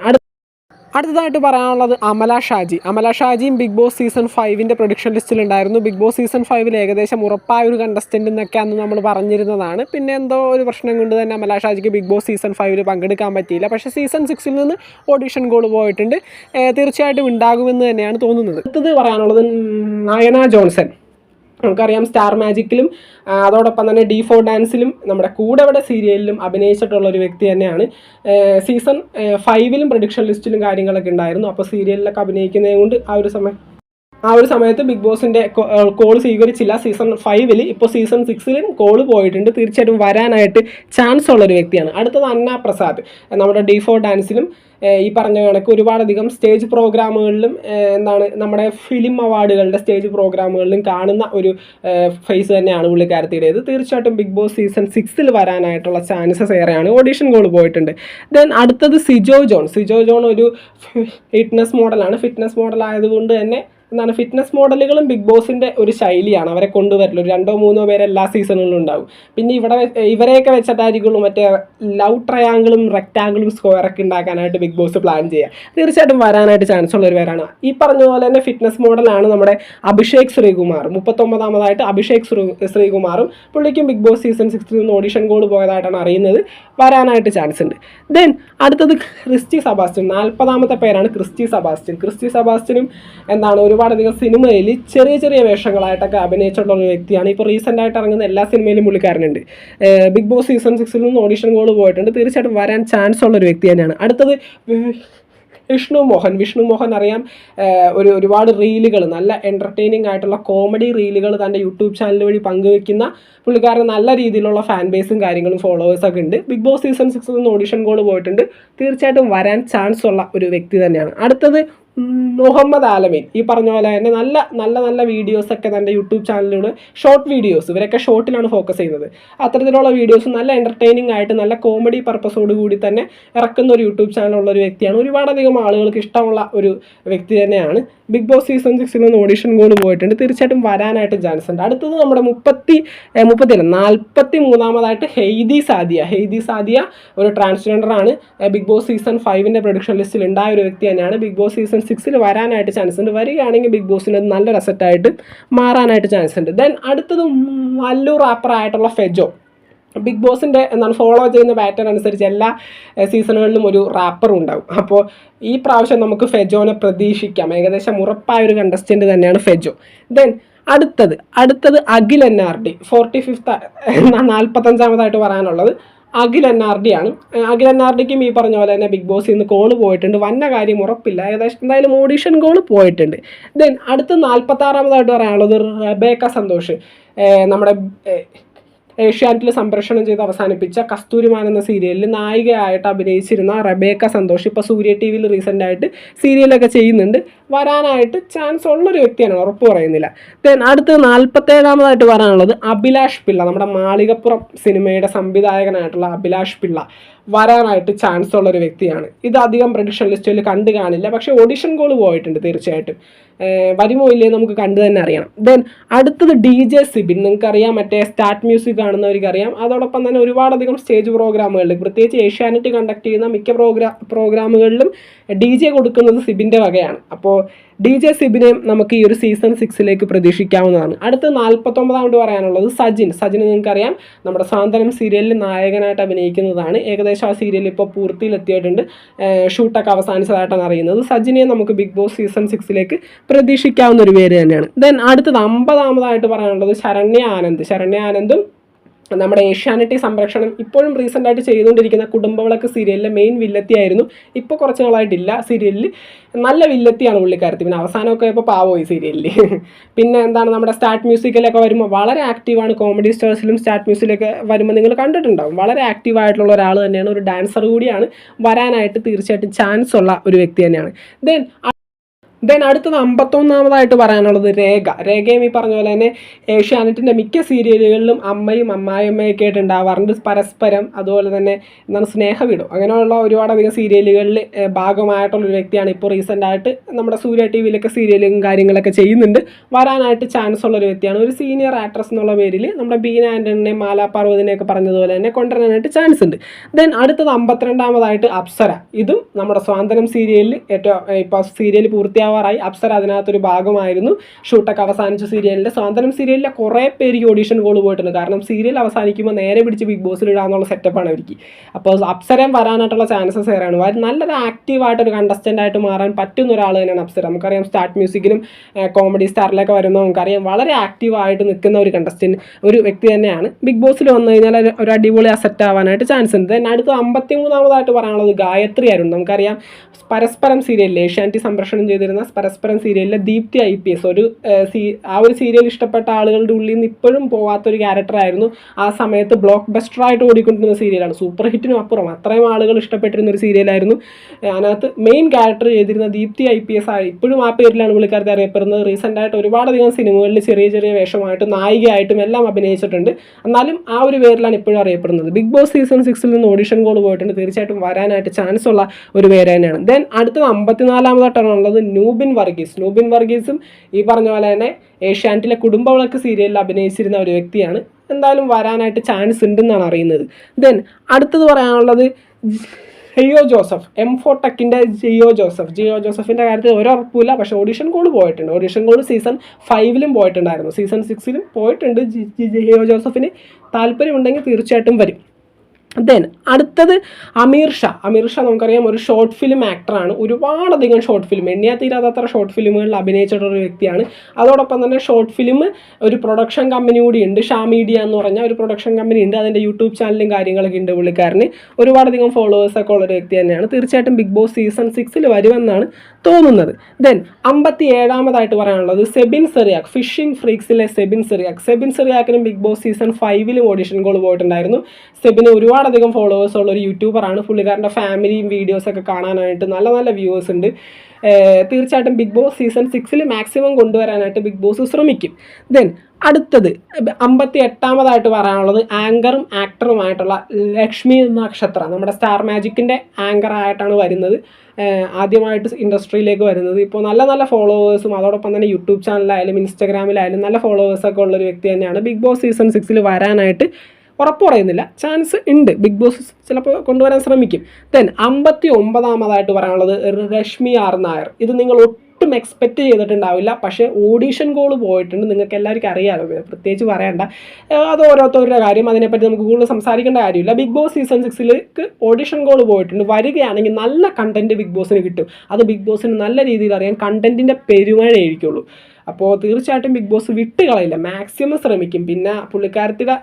അടുത്തതായിട്ട് പറയാനുള്ളത് അമല ഷാജി. അമല ഷാജിയും ബിഗ് ബോസ് സീസൺ ഫൈവിന്റെ പ്രൊഡിക്ഷൻ ലിസ്റ്റിലുണ്ടായിരുന്നു ബിഗ് ബോസ് സീസൺ ഫൈവിൽ ഏകദേശം ഉറപ്പായ ഒരു കണ്ടസ്റ്റന്റ് എന്നൊക്കെ അന്ന് നമ്മൾ പറഞ്ഞിരുന്നതാണ്. പിന്നെ എന്തോ ഒരു പ്രശ്നം കൊണ്ട് തന്നെ അമല ഷാജിക്ക് ബിഗ് ബോസ് സീസൺ ഫൈവിൽ പങ്കെടുക്കാൻ പറ്റിയില്ല. പക്ഷേ സീസൺ സിക്സിൽ നിന്ന് ഓഡിഷൻ ഗോൾ പോയിട്ടുണ്ട്. തീർച്ചയായിട്ടും ഉണ്ടാകുമെന്ന് തന്നെയാണ് തോന്നുന്നത്. അടുത്തത് പറയാനുള്ളത് നയന ജോൺസൺ. നമുക്കറിയാം സ്റ്റാർ മാജിക്കിലും അതോടൊപ്പം തന്നെ ഡി ഫോർ ഡാൻസിലും നമ്മുടെ കൂടെവിടെ സീരിയലിലും അഭിനയിച്ചിട്ടുള്ള ഒരു വ്യക്തി തന്നെയാണ്. സീസൺ ഫൈവിലും പ്രൊഡിക്ഷൻ ലിസ്റ്റിലും കാര്യങ്ങളൊക്കെ ഉണ്ടായിരുന്നു. അപ്പോൾ സീരിയലിലൊക്കെ അഭിനയിക്കുന്നത് കൊണ്ട് ആ ഒരു സമയം ആ ഒരു സമയത്ത് ബിഗ് ബോസിന്റെ കോൾ സ്വീകരിച്ചില്ല. സീസൺ ഫൈവിൽ ഇപ്പോൾ സീസൺ സിക്സിലും കോൾ പോയിട്ടുണ്ട്. തീർച്ചയായിട്ടും വരാനായിട്ട് ചാൻസ് ഉള്ള ഒരു വ്യക്തിയാണ്. അടുത്തത് അന്ന പ്രസാദ്. നമ്മുടെ ഡി ഫോർ ഡാൻസിലും ഈ പറഞ്ഞ കണക്ക് ഒരുപാടധികം സ്റ്റേജ് പ്രോഗ്രാമുകളിലും എന്താണ് നമ്മുടെ ഫിലിം അവാർഡുകളുടെ സ്റ്റേജ് പ്രോഗ്രാമുകളിലും കാണുന്ന ഒരു ഫേസ് തന്നെയാണ് പുള്ളിക്കാരത്തിയുടേത്. തീർച്ചയായിട്ടും ബിഗ് ബോസ് സീസൺ സിക്സിൽ വരാനായിട്ടുള്ള ചാൻസസ് ഏറെയാണ്. ഓഡീഷൻ കോൾ പോയിട്ടുണ്ട്. ദെൻ അടുത്തത് സിജോ ജോൺ. സിജോ ജോൺ ഒരു ഫിറ്റ്നസ് മോഡലാണ് ഫിറ്റ്നസ് മോഡൽ ആയതുകൊണ്ട് തന്നെ എന്താണ് ഫിറ്റ്നസ് മോഡലുകളും ബിഗ് ബോസിന്റെ ഒരു ശൈലിയാണ്. അവരെ കൊണ്ടുവരൽ ഒരു രണ്ടോ മൂന്നോ പേര് എല്ലാ സീസണുകളിലും ഉണ്ടാവും. പിന്നെ ഇവിടെ ഇവരെയൊക്കെ വെച്ചതായിരിക്കുള്ളൂ മറ്റേ ലവ് ട്രയാങ്കിളും റെക്റ്റാങ്കിളും സ്ക്വയറൊക്കെ ഉണ്ടാക്കാനായിട്ട് ബിഗ് ബോസ് പ്ലാൻ ചെയ്യുക തീർച്ചയായിട്ടും വരാനായിട്ട് ചാൻസ് ഉള്ള ഒരു പേരാണ്. ഈ പറഞ്ഞ പോലെ തന്നെ ഫിറ്റ്നസ് മോഡലാണ് നമ്മുടെ അഭിഷേക് ശ്രീകുമാർ മുപ്പത്തൊമ്പതാമതായിട്ട് അഭിഷേക് ശ്രീ ശ്രീകുമാറും. പുള്ളിക്കും ബിഗ് ബോസ് സീസൺ സിക്സിൽ നിന്ന് ഓഡിഷൻ കോഡ് പോയതായിട്ടാണ് അറിയുന്നത്. വരാനായിട്ട് ചാൻസ് ഉണ്ട്. ദെൻ അടുത്തത് ക്രിസ്റ്റി സബാസ്റ്റ്യൻ. നാൽപ്പതാമത്തെ പേരാണ് ക്രിസ്റ്റി സബാസ്റ്റ്യൻ. ക്രിസ്റ്റി സബാസ്റ്റ്യനും എന്താണ് ഒരുപാടധികം സിനിമയിൽ ചെറിയ ചെറിയ വേഷങ്ങളായിട്ടൊക്കെ അഭിനയിച്ചിട്ടുള്ള ഒരു വ്യക്തിയാണ്. ഇപ്പോൾ റീസെന്റ് ആയിട്ട് ഇറങ്ങുന്ന എല്ലാ സിനിമയിലും പുള്ളിക്കാരനുണ്ട്. ബിഗ് ബോസ് സീസൺ സിക്സിൽ നിന്ന് ഓഡിഷൻ ഗോൾ പോയിട്ടുണ്ട്. തീർച്ചയായിട്ടും വരാൻ ചാൻസ് ഉള്ള ഒരു വ്യക്തി തന്നെയാണ്. അടുത്തത് വിഷ്ണു മോഹൻ. വിഷ്ണു മോഹൻ അറിയാം ഒരു ഒരുപാട് റീലുകൾ നല്ല എന്റർടൈനിങ് ആയിട്ടുള്ള കോമഡി റീലുകൾ തന്റെ യൂട്യൂബ് ചാനൽ വഴി പങ്കുവെക്കുന്ന പുള്ളിക്കാരൻ നല്ല രീതിയിലുള്ള ഫാൻ ബേസും കാര്യങ്ങളും ഫോളോവേഴ്സൊക്കെ ഉണ്ട്. ബിഗ് ബോസ് സീസൺ സിക്സിൽ നിന്ന് ഓഡിഷൻ ഗോൾ പോയിട്ടുണ്ട്. തീർച്ചയായിട്ടും വരാൻ ചാൻസ് ഉള്ള ഒരു വ്യക്തി തന്നെയാണ്. അടുത്തത് മുഹമ്മദ് ആലമീൻ. ഈ പറഞ്ഞ പോലെ തന്നെ നല്ല നല്ല നല്ല വീഡിയോസൊക്കെ തന്റെ യൂട്യൂബ് ചാനലിലൂടെ ഷോർട്ട് വീഡിയോസ് ഇവരൊക്കെ ഷോർട്ടിലാണ് ഫോക്കസ് ചെയ്യുന്നത്. അത്തരത്തിലുള്ള വീഡിയോസ് നല്ല എന്റർടൈനിങ് ആയിട്ട് നല്ല കോമഡി പർപ്പസോട് കൂടി തന്നെ ഇറക്കുന്ന ഒരു യൂട്യൂബ് ചാനലുള്ള ഒരു വ്യക്തിയാണ്. ഒരുപാടധികം ആളുകൾക്ക് ഇഷ്ടമുള്ള ഒരു വ്യക്തി തന്നെയാണ് ബിഗ് ബോസ് സീസൺ സിക്സിൽ നിന്ന് ഓഡിഷൻ ഗോൾ പോയിട്ടുണ്ട്. തീർച്ചയായിട്ടും വരാനായിട്ട് ചാൻസ് ഉണ്ട്. അടുത്തത് നമ്മുടെ മുപ്പത്തി മുപ്പത്തിയല്ല നാൽപ്പത്തി മൂന്നാമതായിട്ട് ഹെയ്ദി സാദിയ. ഹെയ്ദി സാദിയ ഒരു ട്രാൻസ്ജെൻഡർ ആണ്. ബിഗ് ബോസ് സീസൺ ഫൈവിന്റെ പ്രൊഡക്ഷൻ ലിസ്റ്റിൽ ഉണ്ടായ ഒരു വ്യക്തി തന്നെയാണ്. ബിഗ് ബോസ് സീസൺ സിക്സിൽ വരാനായിട്ട് ചാൻസ് ഉണ്ട്. വരികയാണെങ്കിൽ ബിഗ് ബോസിന് നല്ലൊരു അസറ്റായിട്ട് മാറാനായിട്ട് ചാൻസ് ഉണ്ട്. ദെൻ അടുത്തത് നല്ലൊരു റാപ്പർ ആയിട്ടുള്ള ഫെജോ. ബിഗ് ബോസിന്റെ എന്താണ് ഫോളോ ചെയ്യുന്ന പാറ്റേൺ അനുസരിച്ച് എല്ലാ സീസണുകളിലും ഒരു റാപ്പർ ഉണ്ടാകും അപ്പോൾ ഈ പ്രാവശ്യം നമുക്ക് ഫെജോനെ പ്രതീക്ഷിക്കാം. ഏകദേശം ഉറപ്പായ ഒരു കണ്ടസ്റ്റന്റ് തന്നെയാണ് ഫെജോ. ദെൻ അടുത്തത് അടുത്തത് Akhil N R D. Forty fifth നാൽപ്പത്തഞ്ചാമതായിട്ട് പറയാനുള്ളത് അഖിൽ എൻ ആർ ഡി ആണ്. അഖിൽ എൻ ആർ ഡിക്കും ഈ പറഞ്ഞ പോലെ തന്നെ ബിഗ് ബോസിൽ നിന്ന് കോൾ പോയിട്ടുണ്ട്. വന്ന കാര്യം ഉറപ്പില്ല. ഏകദേശം എന്തായാലും ഓഡീഷൻ കോൾ പോയിട്ടുണ്ട്. ദെൻ അടുത്ത നാൽപ്പത്താറാമതായിട്ട് പറയാനുള്ളത് റബേക്ക സന്തോഷ്. നമ്മുടെ ഏഷ്യാനെറ്റിൽ സംപ്രേഷണം ചെയ്ത് അവസാനിപ്പിച്ച കസ്തൂരിമാൻ എന്ന സീരിയലിൽ നായികയായിട്ട് അഭിനയിച്ചിരുന്ന റബേക്ക സന്തോഷ് ഇപ്പോൾ സൂര്യ ടി വിയിൽ റീസെന്റ് ആയിട്ട് സീരിയലൊക്കെ ചെയ്യുന്നുണ്ട്. വരാനായിട്ട് ചാൻസ് ഉള്ളൊരു വ്യക്തിയാണ് ഉറപ്പ് പറയുന്നില്ല. ദെൻ അടുത്ത് നാൽപ്പത്തേഴാമതായിട്ട് വരാനുള്ളത് അഭിലാഷ് പിള്ള നമ്മുടെ മാളികപ്പുറം സിനിമയുടെ സംവിധായകനായിട്ടുള്ള അഭിലാഷ് പിള്ള. വരാനായിട്ട് ചാൻസ് ഉള്ള ഒരു വ്യക്തിയാണ്. ഇത് അധികം പ്രഡിക്ഷൻ ലിസ്റ്റിൽ കണ്ടു കാണില്ല. പക്ഷേ ഓഡിഷൻ കോൾ പോയിട്ടുണ്ട് തീർച്ചയായിട്ടും. വരുമോ ഇല്ലേ നമുക്ക് കണ്ടു തന്നെ അറിയണം. ദെൻ അടുത്തത് ഡി ജെ സിബിൻ നിങ്ങൾക്കറിയാം മറ്റേ സ്റ്റാറ്റ് മ്യൂസിക് കാണുന്നവർക്ക് അറിയാം അതോടൊപ്പം തന്നെ ഒരുപാടധികം സ്റ്റേജ് പ്രോഗ്രാമുകളിൽ പ്രത്യേകിച്ച് ഏഷ്യാനെറ്റ് കണ്ടക്ട് ചെയ്യുന്ന മിക്ക പ്രോഗ്രാ പ്രോഗ്രാമുകളിലും ഡി ജെ കൊടുക്കുന്നത് സിബിന്റെ വകയാണ്. അപ്പോൾ ഡി ജെ സിബിനെ നമുക്ക് ഈ ഒരു സീസൺ സിക്സിലേക്ക് പ്രതീക്ഷിക്കാവുന്നതാണ്. അടുത്ത നാൽപ്പത്തൊമ്പതാമത് പറയാനുള്ളത് സജിൻ. സജിൻ നിങ്ങൾക്കറിയാം നമ്മുടെ സാന്ത്വനം സീരിയലിൽ നായകനായിട്ട് അഭിനയിക്കുന്നതാണ്. ഏകദേശം ആ സീരിയൽ ഇപ്പോൾ പൂർത്തിയിലെത്തിയിട്ടുണ്ട്. ഷൂട്ടൊക്കെ അവസാനിച്ചതായിട്ടാണ് അറിയുന്നത്. സജിനെ നമുക്ക് ബിഗ് ബോസ് സീസൺ സിക്സിലേക്ക് പ്രതീക്ഷിക്കാവുന്ന ഒരു പേര് തന്നെയാണ്. ദെൻ അടുത്തത് അമ്പതാമതായിട്ട് പറയാനുള്ളത് ശരണ്യ ആനന്ദ്. ശരണ്യ ആനന്ദും നമ്മുടെ ഏഷ്യാനെറ്റി സംരക്ഷണം ഇപ്പോഴും റീസെന്റ് ആയിട്ട് ചെയ്തുകൊണ്ടിരിക്കുന്ന കുടുംബവിളക്ക് സീരിയലിലെ മെയിൻ വില്ലത്തിയായിരുന്നു. ഇപ്പോൾ കുറച്ച് നാളായിട്ടില്ല സീരിയലിൽ നല്ല വില്ലത്തിയാണ് പുള്ളിക്കാരത്തി. പിന്നെ അവസാനമൊക്കെ ഇപ്പോൾ പാവോ ഈ സീരിയലിൽ പിന്നെ എന്താണ് നമ്മുടെ സ്റ്റാർട്ട് മ്യൂസിക്കിലൊക്കെ വരുമ്പോൾ വളരെ ആക്റ്റീവാണ് കോമഡി സ്റ്റാർസിലും സ്റ്റാർട്ട് മ്യൂസിലൊക്കെ വരുമ്പോൾ നിങ്ങൾ കണ്ടിട്ടുണ്ടാവും. വളരെ ആക്റ്റീവ് ആയിട്ടുള്ള ഒരാൾ തന്നെയാണ്. ഒരു ഡാൻസർ കൂടിയാണ് വരാനായിട്ട് തീർച്ചയായിട്ടും ചാൻസ് ഉള്ള ഒരു വ്യക്തി തന്നെയാണ്. ദെൻ ദെൻ അടുത്തത് അമ്പത്തൊന്നാമതായിട്ട് പറയാനുള്ളത് രേഖ. രേഖയും ഈ പറഞ്ഞ പോലെ തന്നെ ഏഷ്യാനെറ്റിന്റെ മിക്ക സീരിയലുകളിലും അമ്മയും അമ്മായിയമ്മയൊക്കെ ആയിട്ട് ഉണ്ടാവാറുണ്ട്. പരസ്പരം അതുപോലെ തന്നെ എന്താണ് സ്നേഹവീടും. അങ്ങനെയുള്ള ഒരുപാടധികം സീരിയലുകളിൽ ഭാഗമായിട്ടുള്ളൊരു ഭാഗമായിട്ടുള്ള ഒരു വ്യക്തിയാണ് ഇപ്പോൾ റീസെന്റായിട്ട് നമ്മുടെ സൂര്യ ടി വിയിലൊക്കെ സീരിയലും കാര്യങ്ങളൊക്കെ ചെയ്യുന്നുണ്ട്. വരാനായിട്ട് ചാൻസ് ഉള്ള ഒരു വ്യക്തിയാണ്. ഒരു സീനിയർ ആക്ട്രസ് എന്നുള്ള പേരിൽ നമ്മുടെ ബീന ആന്റണിനെ മാലാ പാർവതിനെയൊക്കെ പറഞ്ഞതുപോലെ തന്നെ കൊണ്ടുവരാനായിട്ട് ചാൻസ് ഉണ്ട്. ദെൻ അടുത്തത് അമ്പത്തിരണ്ടാമതായിട്ട് അപ്സര. ഇതും നമ്മുടെ സ്വാതന്ത്ര്യം സീരിയലിൽ ഏറ്റവും ഇപ്പോൾ സീരിയൽ പൂർത്തിയാവാറായി അപ്സര അതിനകത്തൊരു ഭാഗമായിരുന്നു. ഷൂട്ടൊക്കെ അവസാനിച്ച സീരിയലിന്റെ സ്വാതന്ത്ര്യം സീരിയലിലെ കുറേ പേര് ഈ ഓഡീഷൻ കോൾ പോയിട്ടുണ്ട്. കാരണം സീരിയൽ അവസാനിക്കുമ്പോൾ നേരെ പിടിച്ച് ബിഗ് ബോസിൽ ഇടാന്നുള്ള സെറ്റപ്പാണ് അവർക്ക്. അപ്പോൾ അപ്സരം വരാനായിട്ടുള്ള ചാൻസസ് ഏറെയാണ്. നല്ലൊരു ആക്റ്റീവായിട്ടൊരു കണ്ടസ്റ്റന്റ് ആയിട്ട് മാറാൻ പറ്റുന്ന ഒരാൾ തന്നെയാണ് അപ്സര. നമുക്കറിയാം സ്റ്റാർട്ട് മ്യൂസിക്കിലും കോമഡി സ്റ്റാറിലൊക്കെ വരുന്ന നമുക്കറിയാം വളരെ ആക്റ്റീവായിട്ട് നിൽക്കുന്ന ഒരു കണ്ടസ്റ്റന്റ് ഒരു വ്യക്തി തന്നെയാണ്. ബിഗ് ബോസിൽ വന്നു കഴിഞ്ഞാൽ ഒരു- ഒരു അടിപൊളി അസെറ്റ് ആവാനായിട്ട് ചാൻസ് ഉണ്ട്. തന്നെ അടുത്ത അമ്പത്തി മൂന്നാമതായിട്ട് പറയാനുള്ളത് ഗായത്രി ആയിരുന്നു. നമുക്കറിയാം പരസ്പരം സീരിയലിൽ ഏഷ്യാനിറ്റി സംപ്രേഷണം ചെയ്തിരുന്ന പരസ്പരം സീരിയലിലെ ദീപ്തി ഐ പി എസ്. ഒരു സീ ആ ഒരു സീരിയൽ ഇഷ്ടപ്പെട്ട ആളുകളുടെ ഉള്ളിൽ നിന്ന് ഇപ്പോഴും പോവാത്തൊരു ക്യാരക്ടറായിരുന്നു ആ സമയത്ത് ബ്ലോക്ക് ബസ്റ്ററായിട്ട് ഓടിക്കൊണ്ടിരുന്ന സീരിയലാണ്. സൂപ്പർ ഹിറ്റിനും അപ്പുറം. അത്രയും ആളുകൾ ഇഷ്ടപ്പെട്ടിരുന്ന ഒരു സീരിയലായിരുന്നു. അതിനകത്ത് മെയിൻ ക്യാരക്ടർ ചെയ്തിരുന്ന ദീപ്തി ഐ പി എസ് ആ ഇപ്പോഴും ആ പേരിലാണ് പുള്ളിക്കാരത്തെ അറിയപ്പെടുന്നത്. റീസെന്റായിട്ട് ഒരുപാടധികം സിനിമകളിൽ ചെറിയ ചെറിയ വേഷമായിട്ടും നായികയായിട്ടും എല്ലാം അഭിനയിച്ചിട്ടുണ്ട്. എന്നാലും ആ ഒരു പേരിലാണ് ഇപ്പോഴും അറിയപ്പെടുന്നത്. ബിഗ് ബോസ് സീസൺ സിക്സിൽ നിന്ന് ഓഡിഷൻ കോൾ പോയിട്ടുണ്ട്. തീർച്ചയായിട്ടും വരാനായിട്ട് ചാൻസ് ഉള്ള ഒരു പേര് തന്നെയാണ്. ദെൻ അടുത്തത് അമ്പത്തിനാലാമതായിട്ടാണ് ഉള്ളത് നൂബിൻ വർഗീസ്. നൂബിൻ വർഗീസും ഈ പറഞ്ഞ പോലെ തന്നെ ഏഷ്യാനെറ്റിലെ കുടുംബവിളക്ക് സീരിയലിൽ അഭിനയിച്ചിരുന്ന ഒരു വ്യക്തിയാണ്. എന്തായാലും വരാനായിട്ട് ചാൻസ് ഉണ്ടെന്നാണ് അറിയുന്നത്. ദെൻ അടുത്തത് പറയാനുള്ളത് ജിയോ ജോസഫ് എം ഫോർ ടെക്കിന്റെ ജിയോ ജോസഫ്. ജിയോ ജോസഫിന്റെ കാര്യത്തിൽ ഒരു പക്ഷേ ഓഡിഷൻ കോൾ പോയിട്ടുണ്ട്. ഓഡിഷൻ കോൾ സീസൺ ഫൈവിലും പോയിട്ടുണ്ടായിരുന്നു. സീസൺ സിക്സിലും പോയിട്ടുണ്ട് ജിയോ ജോസഫിന്. താല്പര്യമുണ്ടെങ്കിൽ തീർച്ചയായിട്ടും വരും. ദെൻ അടുത്തത് അമീർ ഷാ. അമീർ ഷാ നമുക്കറിയാം ഒരു ഷോർട്ട് ഫിലിം ആക്ടറാണ് ഒരുപാടധികം ഷോർട്ട് ഫിലിം എണ്ണിയാ തീരാത്തത്ര ഷോർട്ട് ഫിലിമുകളിൽ അഭിനയിച്ചിട്ടുള്ള ഒരു വ്യക്തിയാണ്. അതോടൊപ്പം തന്നെ ഷോർട്ട് ഫിലിം ഒരു പ്രൊഡക്ഷൻ കമ്പനി കൂടി ഉണ്ട്. ഷാ മീഡിയ എന്ന് പറഞ്ഞ ഒരു പ്രൊഡക്ഷൻ കമ്പനി ഉണ്ട്. അതിന്റെ യൂട്യൂബ് ചാനലും കാര്യങ്ങളൊക്കെ ഉണ്ട് പുള്ളിക്കാരന്. ഒരുപാടധികം ഫോളോവേഴ്സൊക്കെ ഉള്ള ഒരു വ്യക്തി തന്നെയാണ്. തീർച്ചയായിട്ടും ബിഗ് ബോസ് സീസൺ സിക്സിൽ വരുമെന്നാണ് തോന്നുന്നത്. ദെൻ അമ്പത്തി ഏഴാമതായിട്ട് പറയാനുള്ളത് സെബിൻ സെറിയാക്ക്. ഫിഷിംഗ് ഫ്രീക്സിലെ സെബിൻ സെറിയാക്ക്. സെബിൻ സെറിയാക്കിനും ബിഗ് ബോസ് സീസൺ ഫൈവിലും ഓഡിഷൻ കോൾ പോയിട്ടുണ്ടായിരുന്നു. സെബിന് ഒരുപാടധികം ഫോളോവേഴ്സ് ഉള്ള ഒരു യൂട്യൂബറാണ് പുള്ളിക്കാരന്റെ ഫാമിലിയും വീഡിയോസൊക്കെ കാണാനായിട്ട് നല്ല നല്ല വ്യൂവേഴ്സ് ഉണ്ട്. തീർച്ചയായിട്ടും ബിഗ് ബോസ് സീസൺ സിക്സിൽ മാക്സിമം കൊണ്ടുവരാനായിട്ട് ബിഗ് ബോസ് ശ്രമിക്കും. ദെൻ അടുത്തത് അമ്പത്തി എട്ടാമതായിട്ട് പറയാനുള്ളത് ആങ്കറും ആക്ടറുമായിട്ടുള്ള ലക്ഷ്മി നക്ഷത്ര നമ്മുടെ സ്റ്റാർ മാജിക്കിന്റെ ആങ്കറായിട്ടാണ് വരുന്നത്. ആദ്യമായിട്ട് ഇൻഡസ്ട്രിയിലേക്ക് വരുന്നത്. ഇപ്പോൾ നല്ല നല്ല ഫോളോവേഴ്സും അതോടൊപ്പം തന്നെ യൂട്യൂബ് ചാനലായാലും ഇൻസ്റ്റാഗ്രാമിലായാലും നല്ല ഫോളോവേഴ്സൊക്കെ ഉള്ളൊരു വ്യക്തി തന്നെയാണ് ബിഗ് ബോസ് സീസൺ സിക്സിൽ വരാനായിട്ട് ഉറപ്പ് പറയുന്നില്ല. ചാൻസ് ഉണ്ട്. ബിഗ് ബോസ് ചിലപ്പോൾ കൊണ്ടുവരാൻ ശ്രമിക്കും. ദെൻ അമ്പത്തി ഒമ്പതാമതായിട്ട് പറയാനുള്ളത് രശ്മി ആർ നായർ. ഇത് നിങ്ങൾ ഒട്ടും എക്സ്പെക്റ്റ് ചെയ്തിട്ടുണ്ടാവില്ല. പക്ഷേ ഓഡീഷൻ കോൾ പോയിട്ടുണ്ട്. നിങ്ങൾക്ക് എല്ലാവർക്കും അറിയാമല്ലോ പ്രത്യേകിച്ച് പറയണ്ട. അത് ഓരോരുത്തരുടെ കാര്യം. അതിനെപ്പറ്റി നമുക്ക് കൂടുതൽ സംസാരിക്കേണ്ട കാര്യമില്ല. ബിഗ് ബോസ് സീസൺ സിക്സിലേക്ക് ഓഡീഷൻ കോൾ പോയിട്ടുണ്ട്. വരികയാണെങ്കിൽ നല്ല കണ്ടന്റ് ബിഗ് ബോസിന് കിട്ടും. അത് ബിഗ് ബോസിന് നല്ല രീതിയിൽ അറിയാൻ കണ്ടന്റിന്റെ പെരുമഴയായിരിക്കുള്ളൂ. അപ്പോൾ തീർച്ചയായിട്ടും ബിഗ് ബോസ് വിട്ട് കളയില്ല മാക്സിമം ശ്രമിക്കും. പിന്നെ പുള്ളിക്കാരത്തിയുടെ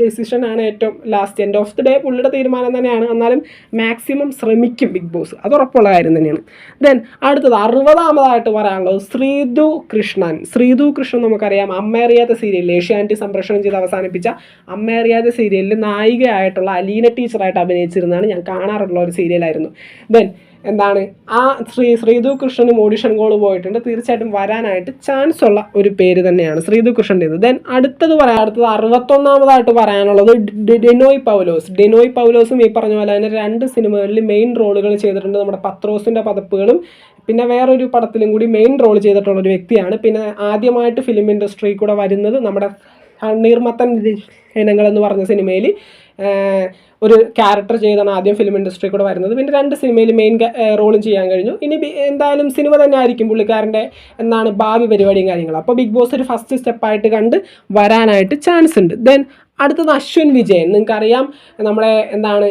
ഡെസിഷനാണ് ഏറ്റവും last end of the day പുള്ളിയുടെ തീരുമാനം തന്നെയാണ്. എന്നാലും മാക്സിമം ശ്രമിക്കും ബിഗ് ബോസ് അത് ഉറപ്പുള്ള കാര്യം തന്നെയാണ്. ദെൻ അടുത്തത് അറുപതാമതായിട്ട് പറയാനുള്ളത് ശ്രീതു കൃഷ്ണൻ. ശ്രീതു കൃഷ്ണൻ നമുക്കറിയാം. അമ്മയറിയാത്ത സീരിയൽ ഏഷ്യാനെറ്റ് സംപ്രേഷണം ചെയ്ത് അവസാനിപ്പിച്ച അമ്മയറിയാത്ത സീരിയലിൽ നായികയായിട്ടുള്ള അലീന ടീച്ചറായിട്ട് അഭിനയിച്ചിരുന്നതാണ് ഞാൻ കാണാറുള്ള ഒരു സീരിയലായിരുന്നു ദെൻ എന്താണ്? ആ ശ്രീ ശ്രീതു കൃഷ്ണനും ഓഡിഷൻ കോൾ പോയിട്ടുണ്ട്. തീർച്ചയായിട്ടും വരാനായിട്ട് ചാൻസ് ഉള്ള ഒരു പേര് തന്നെയാണ് ശ്രീതു കൃഷ്ണന്റെത് ദെൻ അടുത്തത് പറയാം. അടുത്തത് അറുപത്തൊന്നാമതായിട്ട് പറയാനുള്ളത് ഡെനോയ് പൗലോസ്. ഡെനോയ് പൗലോസും ഈ പറഞ്ഞ പോലെ തന്നെ രണ്ട് സിനിമകളിൽ മെയിൻ റോളുകൾ ചെയ്തിട്ടുണ്ട്. നമ്മുടെ പത്രോസിന്റെ പതപ്പുകളും പിന്നെ വേറൊരു പടത്തിലും കൂടി മെയിൻ റോൾ ചെയ്തിട്ടുള്ള ഒരു വ്യക്തിയാണ്. പിന്നെ ആദ്യമായിട്ട് ഫിലിം ഇൻഡസ്ട്രി കൂടെ വരുന്നത് നമ്മുടെ നീർമത്തൻ ഇനങ്ങൾ എന്ന് പറഞ്ഞ സിനിമയിൽ ഒരു ക്യാരക്ടർ ചെയ്താണ് ആദ്യം ഫിലിം ഇൻഡസ്ട്രി കൂടെ വരുന്നത്. പിന്നെ രണ്ട് സിനിമയിൽ മെയിൻ റോളും ചെയ്യാൻ കഴിഞ്ഞു. ഇനി എന്തായാലും സിനിമ തന്നെ ആയിരിക്കും പുള്ളിക്കാരന്റെ എന്താണ് ഭാവി പരിപാടിയും കാര്യങ്ങളും. അപ്പോൾ ബിഗ് ബോസ് ഒരു ഫസ്റ്റ് സ്റ്റെപ്പായിട്ട് കണ്ട് വരാനായിട്ട് ചാൻസ് ഉണ്ട്. ദെൻ അടുത്തത് അശ്വിൻ വിജയൻ. നിങ്ങൾക്കറിയാം നമ്മളെ എന്താണ്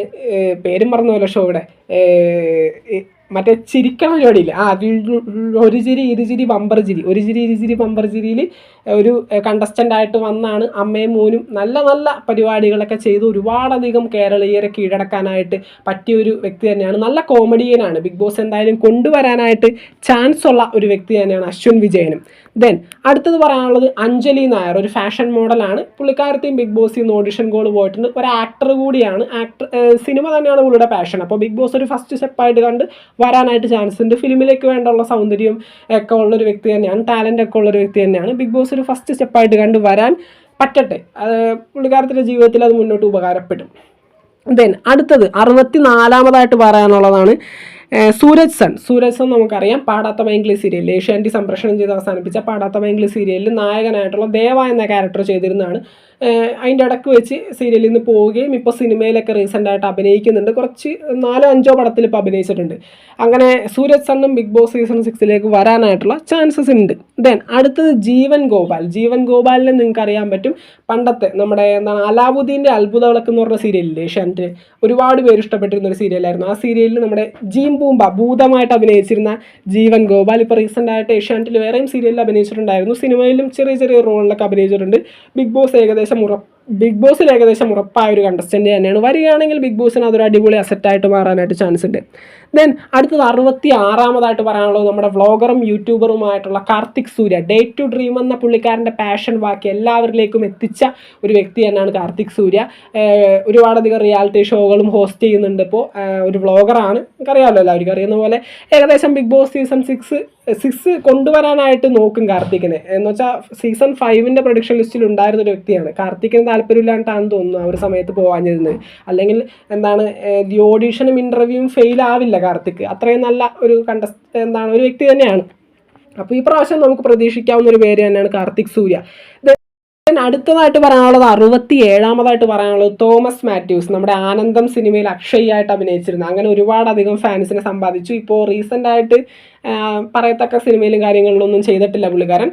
പേരും പോലെ ഷോയുടെ മറ്റേ ചിരിക്കണ പരിപാടിയില്ല? ആ ഒരു ചിരി ഇരുചിരി ബമ്പർ ചിരി. ഒരു ചിരി ഇരുചിരി ബമ്പർ ചിരിയിൽ ഒരു കണ്ടസ്റ്റന്റ് ആയിട്ട് വന്നാണ് അമ്മയും മോനും നല്ല നല്ല പരിപാടികളൊക്കെ ചെയ്ത് ഒരുപാടധികം കേരളീയരെ കീഴടക്കാനായിട്ട് പറ്റിയ ഒരു വ്യക്തി തന്നെയാണ്. നല്ല കോമഡിയനാണ്. ബിഗ് ബോസ് എന്തായാലും കൊണ്ടുവരാനായിട്ട് ചാൻസ് ഉള്ള ഒരു വ്യക്തി തന്നെയാണ് അശ്വിൻ വിജയനും. ദെൻ അടുത്തത് പറയാനുള്ളത് അഞ്ജലി നായർ. ഒരു ഫാഷൻ മോഡലാണ് പുള്ളിക്കാരത്തെയും ബിഗ് ബോസിൽ നിന്ന് ഓഡിഷൻ ഗോൾ പോയിട്ടുണ്ട്. ഒരു ആക്ടർ കൂടിയാണ്. ആക്ടർ സിനിമ തന്നെയാണ് പുള്ളിയുടെ പാഷൻ അപ്പോൾ ബിഗ് ബോസ് ഒരു ഫസ്റ്റ് സ്റ്റെപ്പായിട്ട് കണ്ട് വരാനായിട്ട് ചാൻസ് ഉണ്ട്. ഫിലിമിലേക്ക് വേണ്ടുള്ള സൗന്ദര്യം ഒക്കെ ഉള്ളൊരു വ്യക്തി തന്നെയാണ്. ടാലന്റ് ഒക്കെ ഉള്ളൊരു വ്യക്തി തന്നെയാണ്. ബിഗ് ബോസ് ഒരു ഫസ്റ്റ് സ്റ്റെപ്പായിട്ട് കണ്ട് വരാൻ പറ്റട്ടെ. അത് പുള്ളിക്കാരത്തിന്റെ ജീവിതത്തിൽ അത് മുന്നോട്ട് ഉപകാരപ്പെടും. ദെൻ അടുത്തത് അറുപത്തി നാലാമതായിട്ട് പറയാനുള്ളതാണ് സൂരജ് സൺ. സൂരജ് സൺ നമുക്കറിയാം പാടാത്ത മൈംഗ്ലി സീരിയൽ ഏഷ്യാനെറ്റി സംപ്രേഷണം ചെയ്ത് അവസാനിപ്പിച്ച പാടാത്ത മൈംഗ്ലി സീരിയലിൽ നായകനായിട്ടുള്ള ദേവ എന്ന ക്യാരക്ടർ ചെയ്തിരുന്നതാണ് അതിന്റെ ഇടയ്ക്ക് വെച്ച് സീരിയലിൽ നിന്ന് പോവുകയും ഇപ്പോൾ സിനിമയിലൊക്കെ റീസെന്റായിട്ട് അഭിനയിക്കുന്നുണ്ട്. കുറച്ച് നാലോ അഞ്ചോ പടത്തിൽ ഇപ്പോൾ അഭിനയിച്ചിട്ടുണ്ട്. അങ്ങനെ സൂരജ് സണ്ണും ബിഗ് ബോസ് സീസൺ സിക്സിലേക്ക് വരാനായിട്ടുള്ള ചാൻസസ് ഉണ്ട്. ദെൻ അടുത്തത് ജീവൻ ഗോപാൽ. ജീവൻ ഗോപാലിനെ നിങ്ങൾക്ക് അറിയാൻ പറ്റും. പണ്ടത്തെ നമ്മുടെ എന്താണ് അലാവുദ്ദീന്റെ അത്ഭുത വിളക്ക് എന്ന് പറഞ്ഞ സീരിയലില്ലേ ഏഷ്യാനെറ്റ് ഒരുപാട് പേര് ഇഷ്ടപ്പെട്ടിരുന്ന ഒരു സീരിയലായിരുന്നു ആ സീരിയലിൽ നമ്മുടെ ജീം പൂമ്പ ഭൂതമായിട്ട് അഭിനയിച്ചിരുന്ന ജീവൻ ഗോപാൽ ഇപ്പോൾ റീസെന്റ് ആയിട്ട് ഏഷ്യാനെറ്റിൽ വേറെയും സീരിയലിൽ അഭിനയിച്ചിട്ടുണ്ടായിരുന്നു. സിനിമയിലും ചെറിയ ചെറിയ റോളിലൊക്കെ അഭിനയിച്ചിട്ടുണ്ട്. ബിഗ് ബോസ് ഏകദേശം ഉറപ്പ് ബിഗ് ബോസിൽ ഏകദേശം ഉറപ്പായ ഒരു കണ്ടസ്റ്റന്റ് തന്നെയാണ്. വരികയാണെങ്കിൽ ബിഗ് ബോസിന് അതൊരു അടിപൊളി അസറ്റായിട്ട് മാറാനായിട്ട് ചാൻസ് ഉണ്ട്. ദെൻ അടുത്തത് അറുപത്തി ആറാമതായിട്ട് പറയാനുള്ളത് നമ്മുടെ വ്ളോഗറും യൂട്യൂബറുമായിട്ടുള്ള Karthik Surya. Day to dream എന്ന പുള്ളിക്കാരന്റെ പാഷൻ ബാക്കി എല്ലാവരിലേക്കും എത്തിച്ച ഒരു വ്യക്തി തന്നെയാണ് കാർത്തിക് സൂര്യ. ഒരുപാടധികം റിയാലിറ്റി ഷോകളും ഹോസ്റ്റ് ചെയ്യുന്നുണ്ട് ഇപ്പോൾ ഒരു വ്ളോഗറാണ് നമുക്കറിയാമല്ലോ എല്ലാവർക്കും. അറിയുന്ന പോലെ ഏകദേശം big boss season six six കൊണ്ടുവരാനായിട്ട് നോക്കും കാർത്തിക്കിനെ. എന്ന് വെച്ചാൽ സീസൺ ഫൈവിന്റെ പ്രൊഡിക്ഷൻ ലിസ്റ്റിൽ ഉണ്ടായിരുന്ന ഒരു വ്യക്തിയാണ്. കാർത്തിക്കിന് താല്പര്യമില്ലാണ്ടാണെന്ന് തോന്നുന്നു ആ ഒരു സമയത്ത് പോകാഞ്ഞിരുന്നത് അല്ലെങ്കിൽ എന്താണ് ദി ഓഡീഷനും ഇന്റർവ്യൂവും ഫെയിൽ ആവില്ല കാർത്തിക് അത്രയും നല്ല ഒരു കണ്ടസ്റ്റ് എന്താണ് ഒരു വ്യക്തി തന്നെയാണ്. അപ്പോൾ ഈ പ്രാവശ്യം നമുക്ക് പ്രതീക്ഷിക്കാവുന്ന ഒരു പേര് തന്നെയാണ് കാർത്തിക് സൂര്യ. അടുത്തതായിട്ട് പറയാനുള്ളത് അറുപത്തി ഏഴാമതായിട്ട് പറയാനുള്ളത് തോമസ് മാത്യൂസ്. നമ്മുടെ ആനന്ദം സിനിമയിൽ അക്ഷയ് ആയിട്ട് അഭിനയിച്ചിരുന്നു. അങ്ങനെ ഒരുപാടധികം ഫാൻസിനെ സമ്പാദിച്ചു. ഇപ്പോൾ റീസെന്റ് ആയിട്ട് പറയത്തക്ക സിനിമയിലും കാര്യങ്ങളിലൊന്നും ചെയ്തിട്ടില്ല പുള്ളിക്കാരൻ.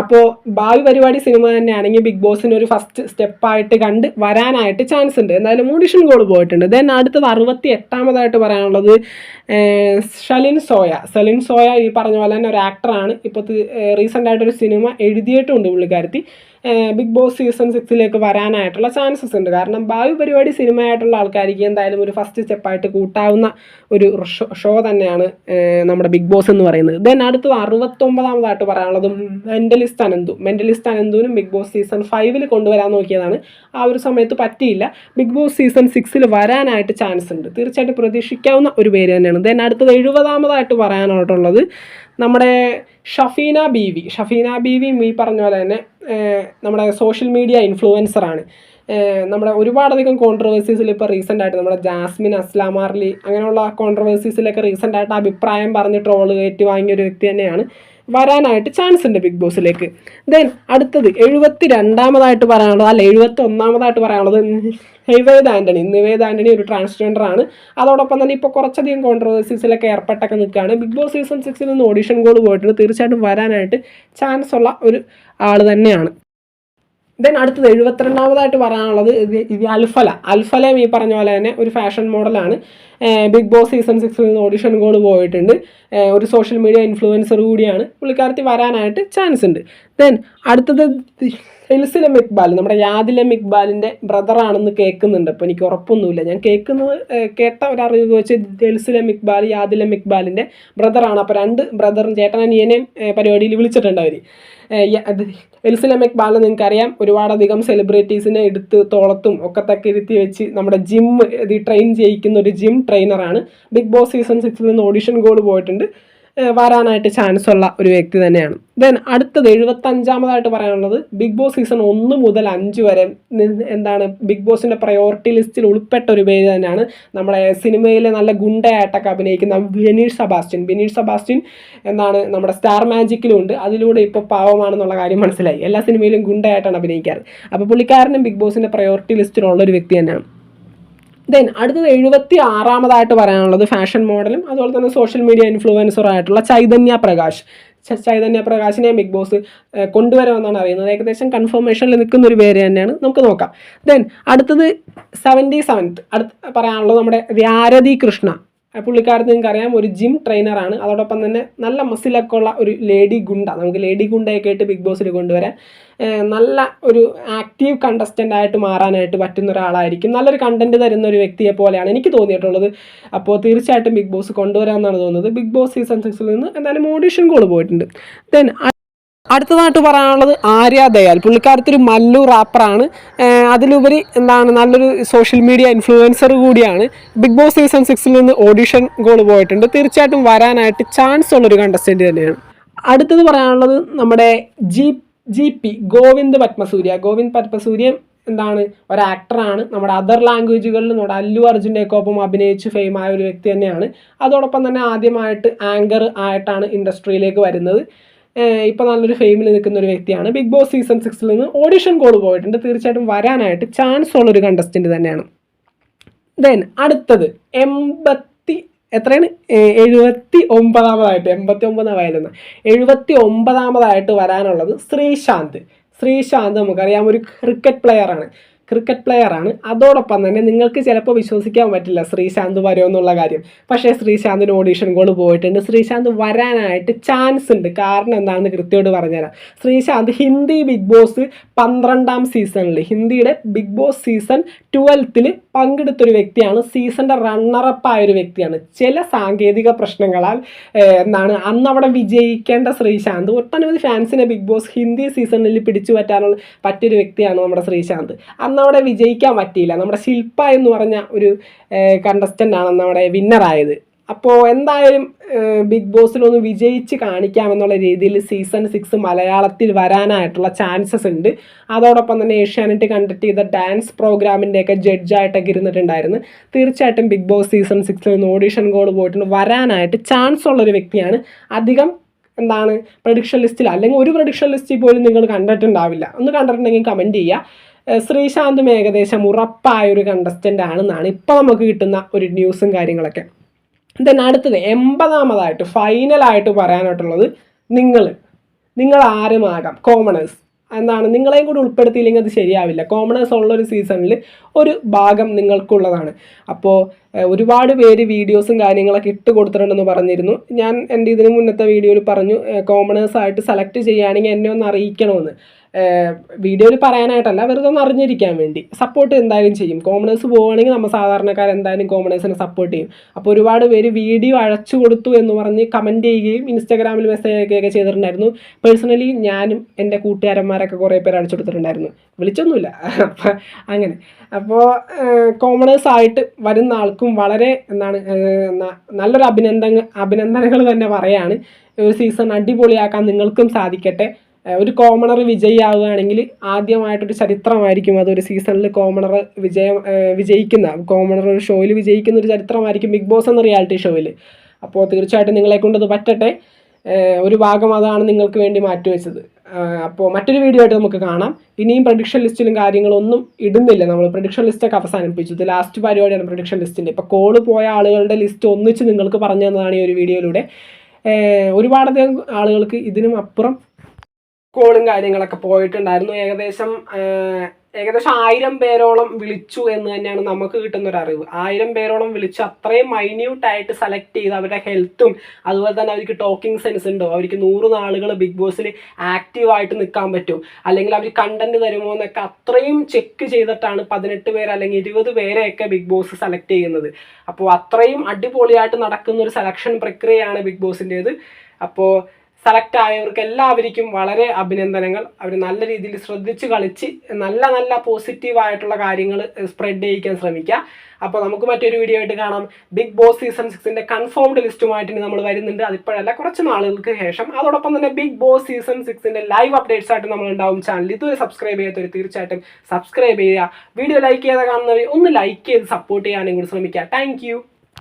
അപ്പോൾ ഭാവി പരിപാടി സിനിമ തന്നെയാണെങ്കിൽ ബിഗ് ബോസിന് ഒരു ഫസ്റ്റ് സ്റ്റെപ്പായിട്ട് കണ്ട് വരാനായിട്ട് ചാൻസ് ഉണ്ട്. എന്തായാലും ഓഡിഷൻ ഗോൾ പോയിട്ടുണ്ട്. ദെൻ അടുത്തത് അറുപത്തി എട്ടാമതായിട്ട് പറയാനുള്ളത് ഷലിൻ സോയ. സലിൻ സോയ ഈ പറഞ്ഞ പോലെ തന്നെ ഒരു ആക്ടറാണ് ഇപ്പോൾ റീസെന്റ് ആയിട്ടൊരു സിനിമ എഴുതിയിട്ടുമുണ്ട് പുള്ളിക്കാരത്തി. ബിഗ് ബോസ് സീസൺ സിക്സിലേക്ക് വരാനായിട്ടുള്ള ചാൻസസ് ഉണ്ട്. കാരണം ഭാവി പരിപാടി സിനിമയായിട്ടുള്ള ആൾക്കാർക്ക് എന്തായാലും ഒരു ഫസ്റ്റ് സ്റ്റെപ്പായിട്ട് കൂട്ടാവുന്ന ഒരു ഷോ ഷോ തന്നെയാണ് നമ്മുടെ ബിഗ് ബോസ് എന്ന് പറയുന്നത്. ദെൻ അടുത്തത് അറുപത്തൊമ്പതാമതായിട്ട് പറയാനുള്ളത് മെന്റലിസ്റ്റ് അനന്തു. മെന്റലിസ്റ്റ് അനന്തുവിനും ബിഗ് ബോസ് സീസൺ ഫൈവിൽ കൊണ്ടുവരാൻ നോക്കിയതാണ്. ആ ഒരു സമയത്ത് പറ്റിയില്ല. ബിഗ് ബോസ് സീസൺ സിക്സിൽ വരാനായിട്ട് ചാൻസ് ഉണ്ട്. തീർച്ചയായിട്ടും പ്രതീക്ഷിക്കാവുന്ന ഒരു പേര് തന്നെയാണ്. ദെൻ അടുത്തത് എഴുപതാമതായിട്ട് പറയാനായിട്ടുള്ളത് നമ്മുടെ ഷഫീന ബീവി. ഷഫീന ബീവിയും ഈ പറഞ്ഞ പോലെ തന്നെ നമ്മുടെ സോഷ്യൽ മീഡിയ ഇൻഫ്ലുവൻസറാണ് നമ്മുടെ ഒരുപാടധികം കോൺട്രവേഴ്സീസിൽ ഇപ്പോൾ റീസെന്റ് ആയിട്ട് നമ്മുടെ ജാസ്മിൻ അസ്ലാമാർലി അങ്ങനെയുള്ള കോൺട്രവേഴ്സീസിലൊക്കെ റീസെന്റ് ആയിട്ട് അഭിപ്രായം പറഞ്ഞ് ട്രോൾ കയറ്റി വാങ്ങിയ ഒരു വ്യക്തി തന്നെയാണ് വരാനായിട്ട് ചാൻസ് ഉണ്ട് ബിഗ് ബോസിലേക്ക് ദെൻ അടുത്തത് എഴുപത്തി രണ്ടാമതായിട്ട് പറയാനുള്ളത് അല്ല എഴുപത്തി ഒന്നാമതായിട്ട് പറയാനുള്ളത് നിവേദ് ആന്റണി നിവേദ് ആന്റണി ഒരു ട്രാൻസ്ജെൻഡർ ആണ്. അതോടൊപ്പം തന്നെ ഇപ്പോൾ കുറച്ചധികം കോൺട്രവേഴ്സീസിലൊക്കെ ഏർപ്പെട്ടൊക്കെ നിൽക്കുകയാണ്. ബിഗ് ബോസ് സീസൺ സിക്സിൽ നിന്ന് ഓഡിഷൻ ഗോൾ പോയിട്ടുണ്ട്. തീർച്ചയായിട്ടും വരാനായിട്ട് ചാൻസ് ഉള്ള ഒരു ആൾ തന്നെയാണ്. ദെൻ അടുത്തത് എഴുപത്തിരണ്ടാമതായിട്ട് പറയാനുള്ളത് ഇത് അൽഫല. അൽഫലയും ഈ പറഞ്ഞ പോലെ തന്നെ ഒരു ഫാഷൻ മോഡലാണ് ബിഗ് ബോസ് സീസൺ സിക്സിൽ നിന്ന് ഓഡിഷൻ കോഡ് പോയിട്ടുണ്ട്. ഒരു സോഷ്യൽ മീഡിയ ഇൻഫ്ലുവൻസർ കൂടിയാണ്. പുള്ളിക്കാരത്തി വരാനായിട്ട് ചാൻസ് ഉണ്ട്. ദെൻ അടുത്തത് എൽസിലം ഇക്ബാൽ നമ്മുടെ യാദിലം ഇക്ബാലിന്റെ ബ്രദറാണെന്ന് കേൾക്കുന്നുണ്ട്. അപ്പോൾ എനിക്ക് ഉറപ്പൊന്നുമില്ല. ഞാൻ കേൾക്കുന്നത് കേട്ട ഒരറിവ് വെച്ച് എൽസിലം ഇക്ബാൽ യാദിലം ഇക്ബാലിന്റെ ബ്രദറാണ് അപ്പോൾ രണ്ട് ബ്രദറും ചേട്ടനനിയനെയും പരിപാടിയിൽ വിളിച്ചിട്ടുണ്ട് അവർ എൽസിലം ഇക്ബാലിനെ നിങ്ങൾക്കറിയാം ഒരുപാടധികം സെലിബ്രിറ്റീസിനെ എടുത്ത് തോളത്തും ഒക്കെ തക്കെ ഇരുത്തി വെച്ച് നമ്മുടെ ജിം ഇത് ട്രെയിൻ ചെയ്യിക്കുന്ന ഒരു ജിം ട്രെയിനറാണ് ബിഗ് ബോസ് സീസൺ സിക്സിൽ നിന്ന് ഓഡിഷൻ ഗോൾ പോയിട്ടുണ്ട്. വരാനായിട്ട് ചാൻസ് ഉള്ള ഒരു വ്യക്തി തന്നെയാണ്. ദെൻ അടുത്തത് എഴുപത്തഞ്ചാമതായിട്ട് പറയാനുള്ളത് ബിഗ് ബോസ് സീസൺ ഒന്ന് മുതൽ അഞ്ച് വരെ എന്താണ് ബിഗ് ബോസിന്റെ പ്രയോറിറ്റി ലിസ്റ്റിൽ ഉൾപ്പെട്ട ഒരു പേര് തന്നെയാണ് നമ്മുടെ സിനിമയിലെ നല്ല ഗുണ്ടയായിട്ടൊക്കെ അഭിനയിക്കുന്ന ബിനീഷ് സെബാസ്റ്റ്യൻ. ബിനീഷ് സെബാസ്റ്റ്യൻ എന്താണ് നമ്മുടെ സ്റ്റാർ മാജിക്കിലും ഉണ്ട്. അതിലൂടെ ഇപ്പോൾ പാവമാണെന്നുള്ള കാര്യം മനസ്സിലായി. എല്ലാ സിനിമയിലും ഗുണ്ടയായിട്ടാണ് അഭിനയിക്കാറ്. അപ്പോൾ പുള്ളിക്കാരനും ബിഗ് ബോസിന്റെ പ്രയോറിറ്റി ലിസ്റ്റിലുള്ള ഒരു വ്യക്തി തന്നെയാണ്. ദെൻ അടുത്തത് എഴുപത്തി ആറാമതായിട്ട് പറയാനുള്ളത് ഫാഷൻ മോഡലും അതുപോലെ തന്നെ സോഷ്യൽ മീഡിയ ഇൻഫ്ലുവൻസറായിട്ടുള്ള ചൈതന്യ പ്രകാശ്. ചൈതന്യ പ്രകാശിനെ ബിഗ് ബോസ് കൊണ്ടുവരുമെന്നാണ് അറിയുന്നത്. ഏകദേശം കൺഫർമേഷനിൽ നിൽക്കുന്ന ഒരു പേര് തന്നെയാണ്. നമുക്ക് നോക്കാം. ദെൻ അടുത്തത് സെവന്റി സെവൻത്ത് അടുത്ത് പറയാനുള്ളത് നമ്മുടെ വ്യാരതി കൃഷ്ണ. പുള്ളിക്കാരത്ത് നിങ്ങൾക്ക് അറിയാം ഒരു ജിം ട്രെയിനറാണ് അതോടൊപ്പം തന്നെ നല്ല മസിലൊക്കെ ഉള്ള ഒരു ലേഡി ഗുണ്ട. നമുക്ക് ലേഡി ഗുണ്ടയൊക്കെ ആയിട്ട് ബിഗ് ബോസിൽ കൊണ്ടുവരാൻ ഏഹ് നല്ല ഒരു ആക്റ്റീവ് കണ്ടസ്റ്റന്റ് ആയിട്ട് മാറാനായിട്ട് പറ്റുന്ന ഒരാളായിരിക്കും. നല്ലൊരു കണ്ടന്റ് തരുന്ന ഒരു വ്യക്തിയെ പോലെയാണ് എനിക്ക് തോന്നിയിട്ടുള്ളത്. അപ്പോൾ തീർച്ചയായിട്ടും ബിഗ് ബോസ് കൊണ്ടുവരാമെന്നാണ് തോന്നുന്നത്. ബിഗ് ബോസ് സീസൺ സിക്സിൽ നിന്ന് എന്തായാലും മോഡിഷൻ കോൾ പോയിട്ടുണ്ട്. ദെൻ അടുത്തതായിട്ട് പറയാനുള്ളത് ആര്യ ദയാൽ. പുള്ളിക്കാരത്തൊരു മല്ലു റാപ്പറാണ്. അതിലുപരി എന്താണ് നല്ലൊരു സോഷ്യൽ മീഡിയ ഇൻഫ്ലുവൻസർ കൂടിയാണ്. ബിഗ് ബോസ് സീസൺ സിക്സിൽ നിന്ന് ഓഡിഷൻ ഗോൾ പോയിട്ടുണ്ട്. തീർച്ചയായിട്ടും വരാനായിട്ട് ചാൻസ് ഉള്ളൊരു കണ്ടസ്റ്റന്റ് തന്നെയാണ്. അടുത്തത് പറയാനുള്ളത് നമ്മുടെ G G P Govind Padmasoorya. Govind പത്മസൂര്യൻ എന്താണ് ഒരു ആക്ടറാണ് നമ്മുടെ അതർ ലാംഗ്വേജുകളിൽ നമ്മുടെ അല്ലു അർജുന്റെ ഒപ്പം അഭിനയിച്ച് ഫെയിം ആയ ഒരു വ്യക്തി തന്നെയാണ്. അതോടൊപ്പം തന്നെ ആദ്യമായിട്ട് ആങ്കർ ആയിട്ടാണ് ഇൻഡസ്ട്രിയിലേക്ക് വരുന്നത്. ഇപ്പോൾ നല്ലൊരു ഫെയിമിൽ നിൽക്കുന്ന ഒരു വ്യക്തിയാണ്. ബിഗ് ബോസ് സീസൺ സിക്സിൽ നിന്ന് ഓഡിഷൻ കോൾ പോയിട്ടുണ്ട്. തീർച്ചയായിട്ടും വരാനായിട്ട് ചാൻസ് ഉള്ളൊരു കണ്ടസ്റ്റന്റ് തന്നെയാണ്. ദെൻ അടുത്തത് എൺപത്തി എത്രയാണ്? എഴുപത്തി ഒമ്പതാമതായിട്ട് എൺപത്തി ഒമ്പതായിരുന്നു എഴുപത്തി ഒമ്പതാമതായിട്ട് വരാനുള്ളത് ശ്രീശാന്ത്. ശ്രീശാന്ത് നമുക്കറിയാം ഒരു ക്രിക്കറ്റ് പ്ലെയറാണ് ക്രിക്കറ്റ് പ്ലെയറാണ് അതോടൊപ്പം തന്നെ നിങ്ങൾക്ക് ചിലപ്പോൾ വിശ്വസിക്കാൻ പറ്റില്ല ശ്രീശാന്ത് വരുമെന്നുള്ള കാര്യം. പക്ഷേ ശ്രീശാന്തിന് ഓഡീഷൻ ഗോൾ പോയിട്ടുണ്ട്. ശ്രീശാന്ത് വരാനായിട്ട് ചാൻസ് ഉണ്ട്. കാരണം എന്താണെന്ന് കൃത്യമായിട്ട് പറഞ്ഞുതരാം. ശ്രീശാന്ത് ഹിന്ദി ബിഗ് ബോസ് പന്ത്രണ്ടാം സീസണിൽ ഹിന്ദിയുടെ ബിഗ് ബോസ് സീസൺ ട്വൽത്തിൽ പങ്കെടുത്തൊരു വ്യക്തിയാണ്. സീസണിന്റെ റണ്ണറപ്പായൊരു വ്യക്തിയാണ്. ചില സാങ്കേതിക പ്രശ്നങ്ങളാൽ എന്താണ് അന്ന് അവിടെ വിജയിക്കേണ്ട ശ്രീശാന്ത് ഒട്ടനവധി ഫാൻസിനെ ബിഗ് ബോസ് ഹിന്ദി സീസണിൽ പിടിച്ചു പറ്റാനുള്ള പറ്റിയൊരു വ്യക്തിയാണ് നമ്മുടെ ശ്രീശാന്ത്. അന്ന് അവിടെ വിജയിക്കാൻ പറ്റിയില്ല. നമ്മുടെ ശില്പ എന്ന് പറഞ്ഞ ഒരു കണ്ടസ്റ്റന്റ് ആണ് അന്നവിടെ വിന്നറായത് അപ്പോൾ എന്തായാലും ബിഗ് ബോസിലൊന്ന് വിജയിച്ച് കാണിക്കാമെന്നുള്ള രീതിയിൽ സീസൺ സിക്സ് മലയാളത്തിൽ വരാനായിട്ടുള്ള ചാൻസസ് ഉണ്ട്. അതോടൊപ്പം തന്നെ ഏഷ്യാനെറ്റ് കണ്ടക്ട് ചെയ്ത ഡാൻസ് പ്രോഗ്രാമിന്റെയൊക്കെ ജഡ്ജായിട്ടൊക്കെ ഇരുന്നിട്ടുണ്ടായിരുന്നു. തീർച്ചയായിട്ടും ബിഗ് ബോസ് സീസൺ സിക്സിൽ നിന്ന് ഓഡീഷൻ കോൾ പോയിട്ടുണ്ട്. വരാനായിട്ട് ചാൻസ് ഉള്ളൊരു വ്യക്തിയാണ്. അധികം എന്താണ് പ്രൊഡിക്ഷൻ ലിസ്റ്റിൽ അല്ലെങ്കിൽ ഒരു പ്രൊഡിക്ഷൻ ലിസ്റ്റിൽ പോലും നിങ്ങൾ കണ്ടിട്ടുണ്ടാവില്ല. ഒന്ന് കണ്ടിട്ടുണ്ടെങ്കിൽ കമന്റ് ചെയ്യുക. ശ്രീശാന്തും ഏകദേശം ഉറപ്പായ ഒരു കണ്ടസ്റ്റന്റ് ആണെന്നാണ് ഇപ്പോൾ നമുക്ക് കിട്ടുന്ന ഒരു ന്യൂസും കാര്യങ്ങളൊക്കെ. ദെൻ അടുത്തത് എൺപതാമതായിട്ട് ഫൈനലായിട്ട് പറയാനായിട്ടുള്ളത് നിങ്ങൾ. നിങ്ങൾ ആരുമാകാം കോമണേഴ്സ് എന്താണ്? നിങ്ങളെയും കൂടി ഉൾപ്പെടുത്തിയില്ലെങ്കിൽ അത് ശരിയാവില്ല. കോമണേഴ്സ് ഉള്ള ഒരു സീസണിൽ ഒരു ഭാഗം നിങ്ങൾക്കുള്ളതാണ്. അപ്പോൾ ഒരുപാട് പേര് വീഡിയോസും കാര്യങ്ങളൊക്കെ ഇട്ട് കൊടുത്തിട്ടുണ്ടെന്ന് പറഞ്ഞിരുന്നു. ഞാൻ എന്റെ ഇതിന് മുന്നത്തെ വീഡിയോയിൽ പറഞ്ഞു കോമണേഴ്സായിട്ട് സെലക്ട് ചെയ്യുകയാണെങ്കിൽ എന്നെ ഒന്ന് അറിയിക്കണമെന്ന്. വീഡിയോയിൽ പറയാനായിട്ടല്ല വെറുതെ ഒന്ന് അറിഞ്ഞിരിക്കാൻ വേണ്ടി. സപ്പോർട്ട് എന്തായാലും ചെയ്യും. കോമണേഴ്സ് പോവുകയാണെങ്കിൽ നമ്മൾ സാധാരണക്കാർ എന്തായാലും കോമണേഴ്സിനെ സപ്പോർട്ട് ചെയ്യും. അപ്പോൾ ഒരുപാട് പേര് വീഡിയോ അഴച്ചു കൊടുത്തു എന്ന് പറഞ്ഞ് കമന്റ് ചെയ്യുകയും ഇൻസ്റ്റാഗ്രാമിൽ മെസ്സേജ് അയക്കുകയൊക്കെ ചെയ്തിട്ടുണ്ടായിരുന്നു. പേഴ്സണലി ഞാനും എന്റെ കൂട്ടുകാരന്മാരൊക്കെ കുറേ പേര് അടിച്ചു കൊടുത്തിട്ടുണ്ടായിരുന്നു. വിളിച്ചൊന്നുമില്ല. അപ്പം അങ്ങനെ. അപ്പോൾ കോമണേഴ്സ് ആയിട്ട് വരുന്ന ആൾക്കും വളരെ എന്താണ് നല്ലൊരു അഭിനന്ദ അഭിനന്ദനങ്ങൾ തന്നെ പറയാണ്. ഒരു സീസൺ അടിപൊളിയാക്കാൻ നിങ്ങൾക്കും സാധിക്കട്ടെ. ഒരു കോമണർ വിജയിയാവുകയാണെങ്കിൽ ആദ്യമായിട്ടൊരു ചരിത്രമായിരിക്കും അതൊരു സീസണിൽ കോമണർ വിജയം വിജയിക്കുന്ന കോമണർ ഒരു ഷോയിൽ വിജയിക്കുന്ന ഒരു ചരിത്രമായിരിക്കും ബിഗ് ബോസ് എന്ന റിയാലിറ്റി ഷോയിൽ അപ്പോൾ തീർച്ചയായിട്ടും നിങ്ങളെ കൊണ്ടത് പറ്റട്ടെ. ഒരു ഭാഗം അതാണ് നിങ്ങൾക്ക് വേണ്ടി മാറ്റിവെച്ചത്. അപ്പോൾ മറ്റൊരു വീഡിയോ ആയിട്ട് നമുക്ക് കാണാം. ഇനിയും പ്രഡിക്ഷൻ ലിസ്റ്റിലും കാര്യങ്ങളൊന്നും ഇടുന്നില്ല. നമ്മൾ പ്രഡിക്ഷൻ ലിസ്റ്റൊക്കെ അവസാനിപ്പിച്ചു. ഇത് ലാസ്റ്റ് പരിപാടിയാണ് പ്രഡിക്ഷൻ ലിസ്റ്റിന്റെ ഇപ്പോൾ കോൾ പോയ ആളുകളുടെ ലിസ്റ്റ് ഒന്നിച്ച് നിങ്ങൾക്ക് പറഞ്ഞു തന്നതാണ് ഈ ഒരു വീഡിയോയിലൂടെ ഒരുപാടധികം ആളുകൾക്ക് ഇതിനും അപ്പുറം കോളും കാര്യങ്ങളൊക്കെ പോയിട്ടുണ്ടായിരുന്നു. ഏകദേശം ഏകദേശം ആയിരം പേരോളം വിളിച്ചു എന്ന് തന്നെയാണ് നമുക്ക് കിട്ടുന്ന ഒരു അറിവ്. ആയിരം പേരോളം വിളിച്ചു അത്രയും മൈന്യൂട്ടായിട്ട് സെലക്ട് ചെയ്ത് അവരുടെ ഹെൽത്തും അതുപോലെ തന്നെ അവർക്ക് ടോക്കിംഗ് സെൻസ് ഉണ്ടോ? അവർക്ക് നൂറ് നാളുകൾ ബിഗ് ബോസിൽ ആക്റ്റീവായിട്ട് നിൽക്കാൻ പറ്റും. അല്ലെങ്കിൽ അവർ കണ്ടന്റ് തരുമോ എന്നൊക്കെ അത്രയും ചെക്ക് ചെയ്തിട്ടാണ് പതിനെട്ട് പേര് അല്ലെങ്കിൽ ഇരുപത് പേരെയൊക്കെ ബിഗ് ബോസ് സെലക്ട് ചെയ്യുന്നത്. അപ്പോൾ അത്രയും അടിപൊളിയായിട്ട് നടക്കുന്ന ഒരു സെലക്ഷൻ പ്രക്രിയയാണ് ബിഗ് ബോസിന്റേത് അപ്പോൾ സെലക്ട് ആയവർക്ക് എല്ലാവർക്കും വളരെ അഭിനന്ദനങ്ങൾ. അവർ നല്ല രീതിയിൽ ശ്രദ്ധിച്ച് കളിച്ച് നല്ല നല്ല പോസിറ്റീവായിട്ടുള്ള കാര്യങ്ങൾ സ്പ്രെഡ് ചെയ്യിക്കാൻ ശ്രമിക്കുക. അപ്പോൾ നമുക്ക് മറ്റൊരു വീഡിയോ ആയിട്ട് കാണാം. ബിഗ് ബോസ് സീസൺ സിക്സിന്റെ കൺഫേംഡ് ലിസ്റ്റുമായിട്ട് നമ്മൾ വരുന്നുണ്ട്. അതിപ്പോഴല്ല കുറച്ച് നാളുകൾക്ക് ശേഷം. അതോടൊപ്പം തന്നെ ബിഗ് ബോസ് സീസൺ സിക്സിന്റെ ലൈവ് അപ്ഡേറ്റ്സ് ആയിട്ട് നമ്മൾ ഉണ്ടാവും ചാനൽ ഇതുവരെ സബ്സ്ക്രൈബ് ചെയ്യാത്തവർ തീർച്ചയായിട്ടും സബ്സ്ക്രൈബ് ചെയ്യുക. വീഡിയോ ലൈക്ക് ചെയ്താൽ കാണുന്നവർ ഒന്ന് ലൈക്ക് ചെയ്ത് സപ്പോർട്ട് ചെയ്യാനും കൂടി ശ്രമിക്കുക. താങ്ക്